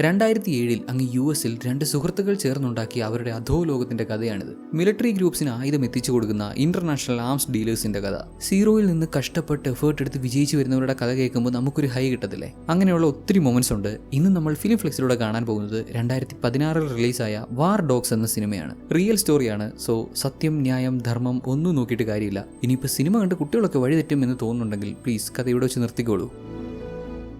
രണ്ടായിരത്തി ഏഴിൽ അങ്ങ് യു എസിൽ രണ്ട് സുഹൃത്തുക്കൾ ചേർന്നുണ്ടാക്കിയ അവരുടെ അധോലോകത്തിന്റെ കഥയാണിത്. മിലിറ്ററി ഗ്രൂപ്പ്സിന് ആയുധം എത്തിച്ചു കൊടുക്കുന്ന ഇന്റർനാഷണൽ ആംസ് ഡീലേഴ്സിന്റെ കഥ. സീറോയിൽ നിന്ന് കഷ്ടപ്പെട്ട് എഫേർട്ട് എടുത്ത് വിജയിച്ചു വരുന്നവരുടെ കഥ കേൾക്കുമ്പോൾ നമുക്കൊരു ഹൈ കിട്ടത്തില്ലേ? അങ്ങനെയുള്ള ഒത്തിരി മൊമെന്റ്സ് ഉണ്ട്. ഇന്ന് നമ്മൾ ഫിലിം ഫ്ലെക്സിലൂടെ കാണാൻ പോകുന്നത് രണ്ടായിരത്തി പതിനാറിൽ റിലീസായ വാർ ഡോഗ്സ് എന്ന സിനിമയാണ്. റിയൽ സ്റ്റോറിയാണ്. സോ സത്യം ന്യായം ധർമ്മം ഒന്നും നോക്കിയിട്ട് കാര്യമില്ല. ഇനിയിപ്പോൾ സിനിമ കണ്ട് കുട്ടികളൊക്കെ വഴിതെറ്റും എന്ന് തോന്നുന്നുണ്ടെങ്കിൽ പ്ലീസ് കഥ ഇവിടെ വെച്ച് നിർത്തിക്കോളൂ.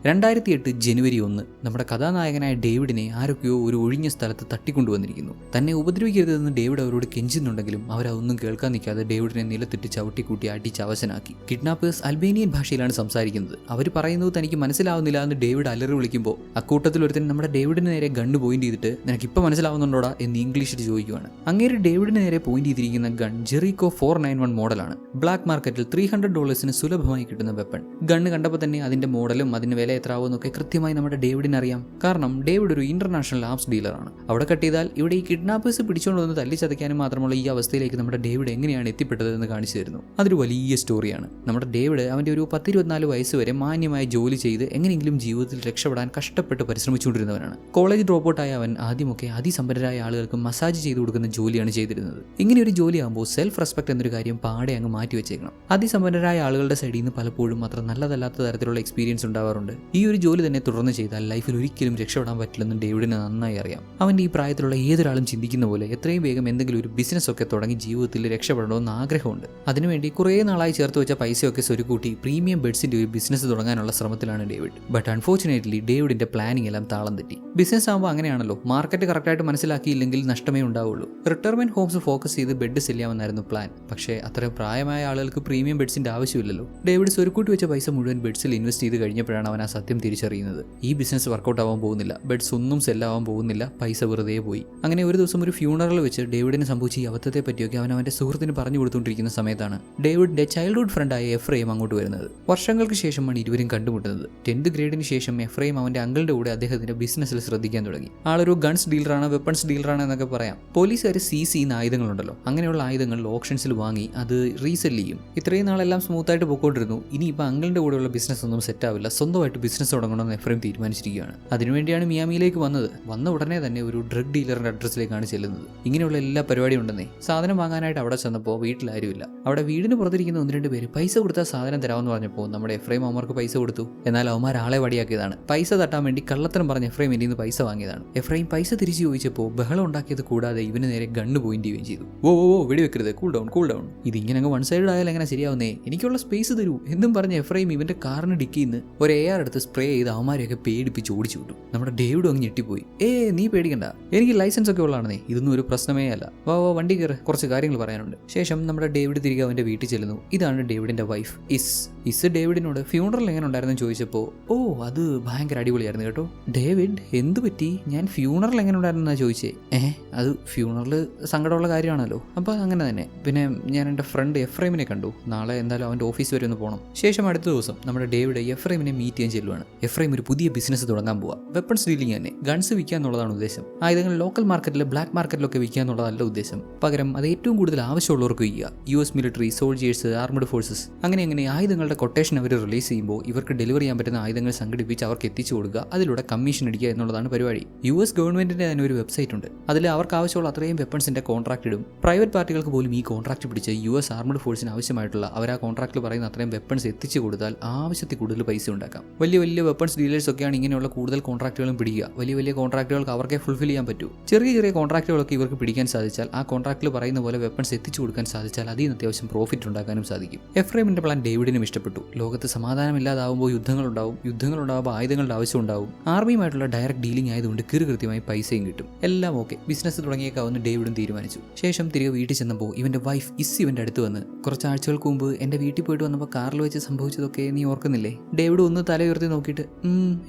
രണ്ടായിരത്തി എട്ട് ജനുവരി ഒന്ന് നമ്മുടെ കഥാനായകനായ ഡേവിഡിനെ ആരൊക്കെയോ ഒരു ഒഴിഞ്ഞ സ്ഥലത്ത് തട്ടിക്കൊണ്ടുവന്നിരിക്കുന്നു. തന്നെ ഉപദ്രവിക്കരുതെന്ന് ഡേവിഡ് അവരോട് കെഞ്ചുന്നുണ്ടെങ്കിലും അവരതൊന്നും കേൾക്കാൻ നിൽക്കാതെ ഡേവിഡിനെ നിലത്തിട്ട് ചവിട്ടിക്കൂട്ടി അടിച്ച് അവശനാക്കി. കിഡ്നാപ്പേഴ്സ് അൽബേനിയൻ ഭാഷയിലാണ് സംസാരിക്കുന്നത്. അവർ പറയുന്നത് തനിക്ക് മനസ്സിലാവുന്നില്ല എന്ന് ഡേവിഡ് അലറി വിളിക്കുമ്പോൾ അക്കൂട്ടത്തിൽ ഒരുത്തൻ നമ്മുടെ ഡേവിഡിന് നേരെ ഗണ്ണ് പോയിന്റ് ചെയ്തിട്ട് നിനക്ക് ഇപ്പം മനസ്സിലാവുന്നുണ്ടോടാ എന്ന് ഇംഗ്ലീഷിൽ ചോദിക്കുകയാണ് അങ്ങേര് ഡേവിഡിന് നേരെ പോയിന്റ് ചെയ്തിരിക്കുന്ന gun Jericho four nine one മോഡലാണ്. ബ്ലാക്ക് മാർക്കറ്റിൽ ത്രീ ഹൺഡ്രഡ് ഡോളേഴ്സിന് സുലഭമായി കിട്ടുന്ന വെപ്പൺ ഗണ്ണ് കണ്ടപ്പോൾ തന്നെ അതിന്റെ മോഡലും അതിന് വില എത്രാവുമെന്നൊക്കെ കൃത്യമായി നമ്മുടെ ഡേവിഡിന് അറിയാം. കാരണം ഡേവിഡ് ഒരു ഇന്റർനാഷണൽ ആപ്സ് ഡീലറാണ് അവിടെ കട്ട് ഇവിടെ ഈ കിഡ്നാപ്പേഴ്സ് പിടിച്ചുകൊണ്ട് വന്ന് തല്ലിച്ചതയ്ക്കാനും മാത്രമുള്ള ഈ അവസ്ഥയിലേക്ക് നമ്മുടെ ഡേവിഡ് എങ്ങനെയാണ് എത്തിപ്പെട്ടത് എന്ന് കാണിച്ചു തരുന്നു. അതൊരു വലിയ സ്റ്റോറിയാണ് നമ്മുടെ ഡേവിഡ് അവന്റെ ഒരു പത്തിരുപത്തിനാല് വയസ്സ് വരെ മാന്യമായ ജോലി ചെയ്ത് എങ്ങനെയെങ്കിലും ജീവിതത്തിൽ രക്ഷപ്പെടാൻ കഷ്ടപ്പെട്ട് പരിശ്രമിച്ചുകൊണ്ടിരുന്നവനാണ്. കോളേജ് ഡ്രോപ്പ് ഔട്ടായ അവൻ ആദ്യമൊക്കെ അതിസമ്പന്നരായ ആളുകൾക്ക് മസാജ് ചെയ്തു കൊടുക്കുന്ന ജോലിയാണ് ചെയ്തിരുന്നത്. ഇങ്ങനെ ഒരു ജോലിയാകുമ്പോൾ സെൽഫ് റെസ്പെക്ട് എന്നൊരു കാര്യം പാടെ അങ്ങ് മാറ്റി വെച്ചേക്കണം അതിസമ്പന്നരായ ആളുകളുടെ സൈഡിൽ നിന്ന് പലപ്പോഴും അത്ര നല്ലതല്ലാത്ത തരത്തിലുള്ള എക്സ്പീരിയൻസ് ഉണ്ടാവാറുണ്ട്. ഈ ഒരു ജോലി തന്നെ തുടർന്ന് ചെയ്താൽ ലൈഫിൽ ഒരിക്കലും രക്ഷപ്പെടാൻ പറ്റില്ലെന്ന് ഡേവിഡിന് നന്നായി അറിയാം. അവന്റെ ഈ പ്രായത്തിലുള്ള ഏതൊരാളും ചിന്തിക്കുന്ന പോലെ എത്രയും വേഗം എന്തെങ്കിലും ഒരു ബിസിനസ് ഒക്കെ തുടങ്ങി ജീവിതത്തിൽ രക്ഷപ്പെടണമെന്ന് ആഗ്രഹമുണ്ട്. അതിനുവേണ്ടി കുറേ നാളായി ചേർത്ത് വെച്ച പൈസയൊക്കെ സ്വരുക്കൂട്ടി പ്രീമിയം ബെഡ്സിന്റെ ഒരു ബിസിനസ് തുടങ്ങാനുള്ള ശ്രമത്തിലാണ് ഡേവിഡ്. ബട്ട് അൺഫോർച്ചുനേറ്റ്ലി ഡേവിഡിന്റെ പ്ലാനിംഗ് എല്ലാം താളം തെറ്റി. ബിസിനസ് ആകുമ്പോൾ അങ്ങനെയാണല്ലോ. മാർക്കറ്റ് കറക്റ്റായിട്ട് മനസ്സിലാക്കിയില്ലെങ്കിൽ നഷ്ടമേ ഉണ്ടാവുള്ളൂ. റിട്ടയർമെന്റ് ഹോംസ് ഫോക്കസ് ചെയ്ത് ബെഡ് ചെയ്യാമെന്നായിരുന്നു പ്ലാൻ പക്ഷേ അത്രയും പ്രായമായ ആളുകൾക്ക് പ്രീമിയം ബെഡ്സിന്റെ ആവശ്യമില്ലല്ലോ. ഡേവിഡ് സ്വരുക്കൂട്ടി വെച്ച പൈസ മുഴുവൻ ബെഡ്സിൽ ഇൻവെസ്റ്റ് ചെയ്ത് കഴിഞ്ഞപ്പോഴാണ് അവൻ ആ സത്യം തിരിച്ചറിയുന്നത്. ഈ ബിസിനസ് വർക്കൗട്ട് ആവാൻ പോകുന്നില്ല. ബെഡ്സ് ഒന്നും സെല്ലാവാൻ പോകുന്നില്ല. പൈസ വെറുതെ പോയി. അങ്ങനെ ഒരു ദിവസം ഒരു ഫ്യൂണറൽ വെച്ച് ഡേവിഡിന് സംഭവിച്ച ഈ അബദ്ധത്തെ പറ്റിയൊക്കെ അവൻ അവന്റെ സുഹൃത്തിന് പറഞ്ഞു കൊടുത്തുകൊണ്ടിരിക്കുന്ന സമയത്താണ് ഡേവിഡിന്റെ ചൈൽഡ്ഹുഡ് ഫ്രണ്ടായ എഫ്രൈം അങ്ങോട്ട് വരുന്നത്. വർഷങ്ങൾക്ക് ശേഷമാണ് ഇരുവരും കണ്ടുമുട്ടുന്നത്. ടെൻത്ത് ഗ്രേഡിന് ശേഷം എഫ്രൈം അവന്റെ അങ്കിളുടെ കൂടെ അദ്ദേഹത്തിന്റെ ബിസിനസ്സിൽ ശ്രദ്ധിക്കാൻ തുടങ്ങി. ആളൊരു ഗൺസ് ഡീലറാണ് വെപ്പൺസ് ഡീലറാണ് എന്നൊക്കെ പറയാം. പോലീസുകാർ സീസ് ചെയ്യുന്ന ആയുധങ്ങളുണ്ടല്ലോ. അങ്ങനെയുള്ള ആയുധങ്ങൾ ഓപ്ഷൻസിൽ വാങ്ങി അത് റീസെൽ ചെയ്യും. ഇത്രയും നാളെല്ലാം സ്മൂത്തായിട്ട് പോയിക്കൊണ്ടിരുന്നു. ഇനി ഇപ്പൊ അങ്കിളിന്റെ കൂടെയുള്ള ബിസിനസ് ഒന്നും സെറ്റ് ആവില്ല. സ്വന്തമായിട്ട് ബിസിനസ് തുടങ്ങണമെന്ന് എഫ്രൈം തീരുമാനിച്ചിരിക്കുകയാണ്. അതിനുവേണ്ടിയാണ് മിയാമിയിലേക്ക് വന്നത്. വന്ന ഉടനെ തന്നെ ഒരു ഡ്രഗ് ഡീലറിന്റെ അഡ്രസ്സിലേക്കാണ് ചെല്ലുന്നത്. ഇങ്ങനെയുള്ള എല്ലാ പരിപാടിയും ഉണ്ടെന്നേ. സാധനം വാങ്ങാനായിട്ട് അവിടെ ചെന്നപ്പോൾ വീട്ടിലാരുമില്ല അവിടെ വീടിന് പുറത്തിരിക്കുന്ന ഒന്ന് രണ്ട് പേര് പൈസ കൊടുത്താൽ സാധനം തരാമെന്ന് പറഞ്ഞപ്പോൾ നമ്മുടെ എഫ്രൈം അവന്മാർക്ക് പൈസ കൊടുത്തു. എന്നാൽ അവന്മാർ ആളെ വടിയാക്കിയതാണ്. പൈസ തട്ടാൻ വേണ്ടി കള്ളത്തരം പറഞ്ഞ് എഫ്രൈം എന്റെ നിന്ന് പൈസ വാങ്ങിയതാണ്. എഫ്രൈം പൈസ തിരിച്ചു ചോദിച്ചപ്പോൾ ബഹളം ഉണ്ടാക്കിയത് കൂടാതെ ഇവന് നേരെ ഗണ്ണ് പോയിന്റ് ചെയ്യുകയും ചെയ്തു. ഓ ഓ ഓ വെടിവെക്കരുത്. കൂൾ ഡൗൺ കൂൾ ഡൗൺ ഇത് ഇങ്ങനെ വൺ സൈഡ് ആയാലും എങ്ങനെ ശരിയാവുന്നേ? എനിക്കുള്ള സ്പേസ് തരൂ. എന്നും പറഞ്ഞ് എഫ്രൈം ഇവന്റെ കാറിന് ഡിക്കിന്ന് ഒരു എ ആർ എടുത്ത് സ്പ്രേ ചെയ്ത് അവന്മാരെയൊക്കെ പേടിപ്പിച്ച് ഓടിച്ചു വിട്ടു. നമ്മുടെ ഡേവിഡും അങ്ങ് ഞെട്ടിപ്പോയി. ഏ നീ പേടിക്കണ്ട. എനിക്ക് ലൈസൻസ് ഒക്കെ ഉള്ളതാണേ ഇതൊന്നും ഒരു പ്രശ്നമേ അല്ല. വാ വാ വണ്ടി കയറി. കുറച്ച് കാര്യങ്ങൾ പറയാനുണ്ട്. ശേഷം നമ്മുടെ ഡേവിഡ് തിരികെ അവന്റെ വീട്ടിൽ ചെല്ലുന്നു. ഇതാണ് ഡേവിഡിന്റെ വൈഫ് ഇസ്. ഇസ് ഡേവിഡിനോട് ഫ്യൂണറൽ എങ്ങനെ ഉണ്ടായിരുന്നു ചോദിച്ചപ്പോൾ ഓ അത് ഭയങ്കര അടിപൊളിയായിരുന്നു കേട്ടോ. ഡേവിഡ് എന്ത് പറ്റി? ഞാൻ ഫ്യൂണറൽ എങ്ങനെ ഉണ്ടായിരുന്നാ ചോദിച്ചേ. ഏഹ് അത് ഫ്യൂണറൽ സങ്കടമുള്ള കാര്യമാണല്ലോ. അപ്പോൾ അങ്ങനെ തന്നെ. പിന്നെ ഞാൻ എന്റെ ഫ്രണ്ട് എഫ്രൈമിനെ കണ്ടു. നാളെ എന്തായാലും അവന്റെ ഓഫീസ് വരെ ഒന്ന് പോകണം ശേഷം അടുത്ത ദിവസം നമ്മുടെ ഡേവിഡ് എഫ്രൈമിനെ മീറ്റ് ചെയ്യാൻ ചെല്ലുവാണ്. എഫ്രൈം ഒരു പുതിയ ബിസിനസ് തുടങ്ങാൻ പോവാ. വെപ്പൺസ് ഡീലിംഗ് തന്നെ. ഗൺസ് വിൽക്കുക എന്നുള്ളതാണ് ഉദ്ദേശം. ആയുധങ്ങൾ ലോക്കൽ മാർക്കറ്റിൽ ബ്ലാക്ക് മാർക്കറ്റിലൊക്കെ വിൽക്കുക എന്നുള്ളതല്ല ഉദ്ദേശം. പകരം അത് ഏറ്റവും കൂടുതൽ ആവശ്യമുള്ളവർക്ക് വിൽക്കുക. U S military soldiers armed forces അങ്ങനെ അങ്ങനെ ആയുധങ്ങളുടെ കൊട്ടേഷൻ അവർ റിലീസ് ചെയ്യുമ്പോൾ ഇവർക്ക് ഡെലിവറി ചെയ്യാൻ പറ്റുന്ന ആയുധങ്ങൾ സംഘടിപ്പിച്ച് അവർക്ക് എത്തിച്ചു കൊടുക്കുക. അതിലൂടെ കമ്മീഷൻ അടിക്കുക എന്നുള്ളതാണ് പരിപാടി. യു എസ് ഗവൺമെന്റിന്റെ തന്നെ ഒരു വെബ്സൈറ്റ് ഉണ്ട്. അതിൽ അവർക്ക് ആവശ്യമുള്ള അത്രയും വെപ്പൺസിന്റെ കോൺട്രാക്ട് ഇടും. പ്രൈവറ്റ് പാർട്ടികൾക്ക് പോലും ഈ കോൺട്രാക്ട് പിടിച്ച് യു എസ് ആർമഡ് ഫോഴ്സിന് ആവശ്യമായിട്ടുള്ള അവർ ആ കോൺട്രാക്റ്റിൽ പറയുന്ന അത്രയും വെപ്പൺസ് എത്തിച്ചു കൊടുത്താൽ ആവശ്യത്തിൽ കൂടുതൽ പൈസ ഉണ്ടാക്കാം. വലിയ വലിയ വെപ്പൺസ് ഡീലേഴ്സ് ഒക്കെയാണ് ഇങ്ങനെയുള്ള കൂടുതൽ കോൺട്രാക്ടുകളും പിടിക്കുക. വലിയ വലിയ കോൺട്രാക്റ്റുകൾക്ക് അവർക്കേ ഫുൾഫിൽ ചെയ്യാൻ പറ്റൂ. ചെറിയ ചെറിയ കോൺട്രാക്ടുകളൊക്കെ ഇവർക്ക് പിടിക്കാൻ സാധിച്ചാൽ ആ കോൺട്രാക്റ്റിൽ പറയുന്ന പോലെ വെപ്പൺസ് എത്തിച്ചു കൊടുക്കാൻ സാധിച്ചാൽ അതിൽ നിന്ന് അത്യാവശ്യം പ്രോഫിറ്റ് ഉണ്ടാക്കാനും സാധിക്കും. എഫ്രൈമിന്റെ പ്ലാൻ ഡേവിഡിനും ഇഷ്ടപ്പെട്ടു. ലോകത്ത് സമാധാനമില്ലാതാവുമ്പോൾ യുദ്ധങ്ങളുണ്ടാവും. യുദ്ധങ്ങളുണ്ടാവുമ്പോൾ ആയുധങ്ങളുടെ ആവശ്യം ഉണ്ടാവും ആർമിയുമായിട്ടുള്ള ഡയറക്റ്റ് ഡീലിംഗ് ആയതുകൊണ്ട് കൃത്യമായി പൈസയും കിട്ടും. എല്ലാം ഓക്കെ ബിസിനസ് തുടങ്ങിയേക്കാവുന്ന ഡേവിഡും തീരുമാനിച്ചു. ശേഷം തിരികെ വീട്ടിൽ ചെന്നപ്പോൾ ഇവന്റെ വൈഫ് ഇസ് ഇവന്റെ അടുത്ത് വന്ന് കുറച്ച് ആഴ്ചകൾക്ക് മുമ്പ് എന്റെ വീട്ടിൽ പോയിട്ട് വന്നപ്പോൾ കാറിൽ വെച്ച് സംഭവിച്ചതൊക്കെ നീ ഓർക്കുന്നില്ലേ? ഡേവിഡ് ഒന്ന് തല ഉയർത്തി നോക്കിയിട്ട്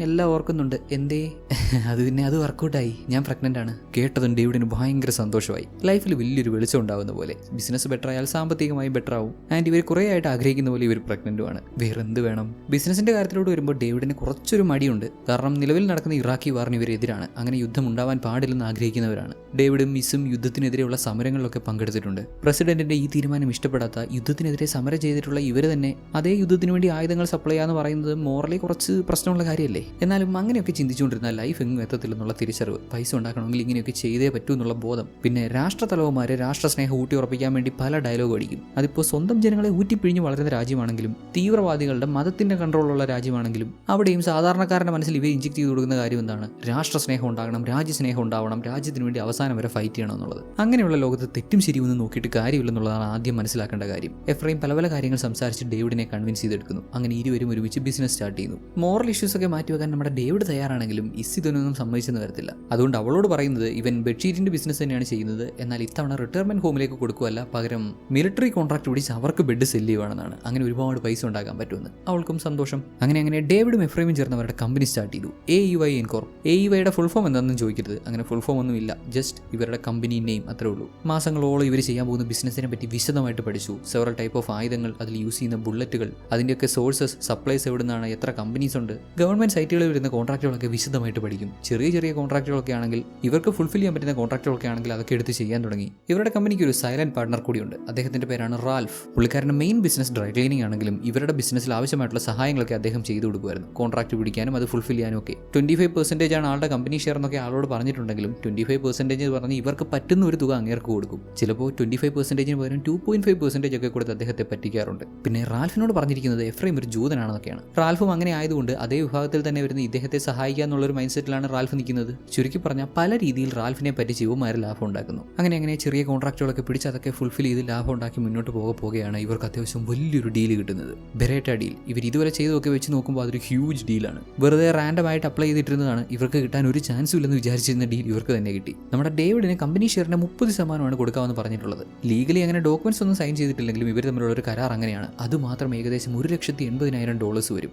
എല്ലാം ഓർക്കുന്നുണ്ട്. എന്തേ? അത് പിന്നെ അത് വർക്കൗട്ടായി ഞാൻ പ്രഗ്നന്റ് ആണ്. കേട്ടതും ഡേവിഡിന് ഭയങ്കര സന്തോഷമായി. ലൈഫിൽ വലിയൊരു വെളിച്ചം ഉണ്ടാവുന്ന പോലെ. ബിസിനസ് ബെറ്റർ ആയാൽ സാമ്പത്തികമായി ബെറ്റർ ആവും. ആൻഡ് ഇവർ കുറേ ആയിട്ട് ആഗ്രഹിക്കുന്ന പോലെ ഇവർ പ്രഗ്നന്റുമാണ് വേറെ എന്ത് വേണം? ബിസിനസിന്റെ കാര്യത്തിലോട്ട് വരുമ്പോൾ ഡേവിഡിന് കുറച്ചൊരു മടിയുണ്ട്. കാരണം നിലവിൽ നടക്കുന്ന ഇറാഖി വാറിന് ഇവരെതിരാണ് അങ്ങനെ യുദ്ധം ഉണ്ടാവാൻ പാടില്ലെന്ന് ആഗ്രഹിക്കുന്നവരാണ്. ഡേവിഡും മിസും യുദ്ധത്തിനെതിരെയുള്ള സമരങ്ങളിലൊക്കെ പങ്കെടുത്തിട്ടുണ്ട്. പ്രസിഡന്റിന്റെ ഈ തീരുമാനം ഇഷ്ടപ്പെടാത്ത യുദ്ധത്തിനെതിരെ സമരം ചെയ്തിട്ടുള്ള ഇവർ തന്നെ അതേ യുദ്ധത്തിന് വേണ്ടി ആയുധങ്ങൾ സപ്ലൈ ചെയ്യാന്ന് പറയുന്നത് മോറലി കുറച്ച് കുറച്ച് പ്രശ്നമുള്ള കാര്യമല്ലേ? എന്നാലും അങ്ങനെയൊക്കെ ചിന്തിച്ചുകൊണ്ടിരുന്ന ലൈഫ് എങ്ങും എത്തത്തില്ലെന്നുള്ള തിരിച്ചറിവ് പൈസ ഉണ്ടാക്കണമെങ്കിൽ ഇങ്ങനെയൊക്കെ ചെയ്തേ പറ്റൂ എന്നുള്ള ബോധം. പിന്നെ രാഷ്ട്രതലവന്മാരെ രാഷ്ട്രസ്നേഹം ഊട്ടി ഉറപ്പിക്കാൻ വേണ്ടി പല ഡയലോഗ് അടിക്കും. അതിപ്പോൾ സ്വന്തം ജനങ്ങളെ ഊറ്റിപ്പിഴിഞ്ഞ് വളരുന്ന രാജ്യമാണെങ്കിലും തീവ്രവാദികളുടെ മതത്തിന്റെ കൺട്രോളുള്ള രാജ്യമാണെങ്കിലും അവിടെയും സാധാരണക്കാരന്റെ മനസ്സിൽ ഇവർ ഇഞ്ചിക്ട് ചെയ്ത് കൊടുക്കുന്ന കാര്യം എന്താണ്? രാഷ്ട്രസ്നേഹം ഉണ്ടാകണം രാജ്യസ്നേഹം ഉണ്ടാവണം രാജ്യത്തിന് വേണ്ടി അവസാനം വരെ ഫൈറ്റ് ചെയ്യണം എന്നുള്ളത്. അങ്ങനെയുള്ള ലോകത്ത് തെറ്റും ശരിയൊന്നും നോക്കിയിട്ട് കാര്യമില്ലെന്നുള്ളതാണ് ആദ്യം മനസ്സിലാക്കേണ്ട കാര്യം. എഫ്രൈം പല പല കാര്യങ്ങൾ സംസാരിച്ച് ഡേവിഡിനെ കൺവിൻസ് ചെയ്തെടുക്കുന്നു. അങ്ങനെ ഇരുവരും ഒരുമിച്ച് ബിസിനസ് സ്റ്റാർട്ട് ചെയ്യുന്നു. മോറൽ ഇഷ്യൂസ് ഒക്കെ മാറ്റിവെക്കാൻ നമ്മുടെ ഡേവിഡ് തയ്യാറാണെങ്കിലും ഇസ് ഇതൊന്നും സമ്മതിച്ചെന്ന് വരത്തില്ല. അതുകൊണ്ട് അവളോട് പറയുന്നത് ഇവൻ ബെഡ്ഷീറ്റിന്റെ ബിസിനസ് തന്നെയാണ് ചെയ്യുന്നത്. എന്നാൽ ഇത്തവണ റിട്ടയർമെന്റ് ഹോമിലേക്ക് കൊടുക്കുകയല്ല പകരം മിലിറ്ററി കോൺട്രാക്ട് പിടിച്ച് അവർക്ക് ബെഡ് സെല്ല് ചെയ്യുവാണെന്നാണ്. അങ്ങനെ ഒരുപാട് പൈസ ഉണ്ടാക്കാൻ പറ്റുമെന്ന്. അവൾക്കും സന്തോഷം. അങ്ങനെ അങ്ങനെ ഡേവിഡും എഫ്രൈമും ചേർന്ന് അവരുടെ കമ്പനി സ്റ്റാർട്ട് ചെയ്തു. A U I encore A U ഐയുടെ ഫുൾ ഫോം എന്താണെന്ന് ചോദിക്കരുത്. അങ്ങനെ ഫുൾ ഫോം ഒന്നും ഇല്ല. ജസ്റ്റ് ഇവരുടെ കമ്പനി നെയിം അത്രേ ഉള്ളൂ. മാസങ്ങളോളം ഇവർ ചെയ്യാൻ പോകുന്ന ബിസിനസ്സിനെ പറ്റി വിശദമായിട്ട് പഠിച്ചു. സെവറൽ ടൈപ്പ് ഓഫ് ആയുധങ്ങൾ അതിൽ യൂസ് ചെയ്യുന്ന ബുള്ളറ്റുകൾ അതിന്റെയൊക്കെ സോഴ്സസ് സപ്ലൈസ് എവിടുന്നാണ് എത്ര കമ്പനീസ് ഉണ്ട് ഗവൺമെന്റ് സൈറ്റുകളിൽ വരുന്ന കോൺട്രാക്റ്റുകളൊക്കെ വിശദമായിട്ട് പഠിക്കും. ചെറിയ ചെറിയ കോൺട്രാക്റ്റുകളൊക്കെ ആണെങ്കിൽ ഇവർക്ക് ഫുൾഫിൽ ചെയ്യാൻ പറ്റുന്ന കോൺട്രാക്റ്റുകളൊക്കെ ആണെങ്കിൽ അതൊക്കെ എടുത്ത് ചെയ്യാൻ തുടങ്ങി. ഇവരുടെ കമ്പനിക്ക് ഒരു സൈലന്റ് പാർട്ണർ കൂടിയുണ്ട്. അദ്ദേഹത്തിന്റെ പേരാണ് റാൽഫ്. പുള്ളിക്കാരന്റെ മെയിൻ ബിസിനസ് ഡ്രൈ ക്ലീനിങ് ആണെങ്കിലും ഇവരുടെ ബിസിനസ്സിൽ ആവശ്യമായിട്ടുള്ള സഹായങ്ങളൊക്കെ അദ്ദേഹം ചെയ്തു കൊടുക്കുമായിരുന്നു. കോൺട്രാക്ട് പിടിക്കാനും അത് ഫുൾഫിൽ ചെയ്യാനും ഒക്കെ. ട്വന്റി ഫൈവ് പെർസെന്റേജ് ആണ് ആളുടെ കമ്പനി ഷെയർ എന്നൊക്കെ ആളോട് പറഞ്ഞിട്ടുണ്ടെങ്കിലും ട്വന്റി ഫൈവ് പെർസെന്റേജ് പറഞ്ഞ് ഇവർക്ക് പറ്റുന്ന ഒരു തുക അങ്ങേർക്ക് കൊടുക്കും. ചിലപ്പോൾ ട്വന്റി ഫൈവ് പെർസെന്റേജിന് പകരം ടു പോയിന്റ് ഫൈവ് പെർസെന്റേജ് ഒക്കെ കൊടുത്ത് അദ്ദേഹത്തെ പറ്റിക്കാറുണ്ട്. പിന്നെ റാൽഫിനോട് പറഞ്ഞിരിക്കുന്നത് എഫ്രൈം ഒരു ജൂതനാണെന്നൊക്കെയാണ്. റാൽഫും അങ്ങനെ ആയതുകൊണ്ട് അതേ വിഭാഗത്തിൽ തന്നെ വരുന്ന ഇദ്ദേഹത്തെ സഹായിക്കുക എന്നുള്ളൊരു മൈൻഡ് സെറ്റിലാണ് റാൽഫ് നിൽക്കുന്നത്. ചുരുക്കി പറഞ്ഞാൽ പല രീതിയിൽ റാൽഫിനെ പറ്റി ശിവമാര് ലാഭം ഉണ്ടാക്കുന്നു. അങ്ങനെ അങ്ങനെ ചെറിയ കോൺട്രാക്റ്റുകളൊക്കെ പിടിച്ച് അതൊക്കെ ഫുൾഫിൽ ചെയ്ത് ലാഭം ഉണ്ടാക്കി മുന്നോട്ട് പോകെ പോകുകയാണ് ഇവർക്ക് അത്യാവശ്യം വലിയൊരു ഡീൽ കിട്ടുന്നത്. ബെറേറ്റ ഡീൽ ഇവർ ഇതുവരെ ചെയ്തതൊക്കെ വെച്ച് നോക്കുമ്പോൾ അതൊരു ഹ്യൂജ് ഡീലാണ് വെറുതെ റാൻഡം ആയിട്ട് അപ്ലൈ ചെയ്തിട്ടിരുന്നതാണ്. ഇവർക്ക് കിട്ടാൻ ഒരു ചാൻസും ഇല്ലെന്ന് വിചാരിച്ചിരുന്ന ഡീൽ ഇവർക്ക് തന്നെ കിട്ടി. നമ്മുടെ ഡേവിഡിന് കമ്പനി ഷെയറിന്റെ മുപ്പത് ശതമാനമാണ് കൊടുക്കാമെന്ന് പറഞ്ഞിട്ടുള്ളത്. ലീഗലി അങ്ങനെ ഡോക്യുമെന്റ്സ് ഒന്നും സൈൻ ചെയ്തിട്ടില്ലെങ്കിലും ഇവർ തമ്മിലുള്ള ഒരു കരാർ അങ്ങനെയാണ്. അത് മാത്രം ഏകദേശം ഒരു ലക്ഷത്തി എൺപതിനായിരം ഡോളേഴ്സ് വരും.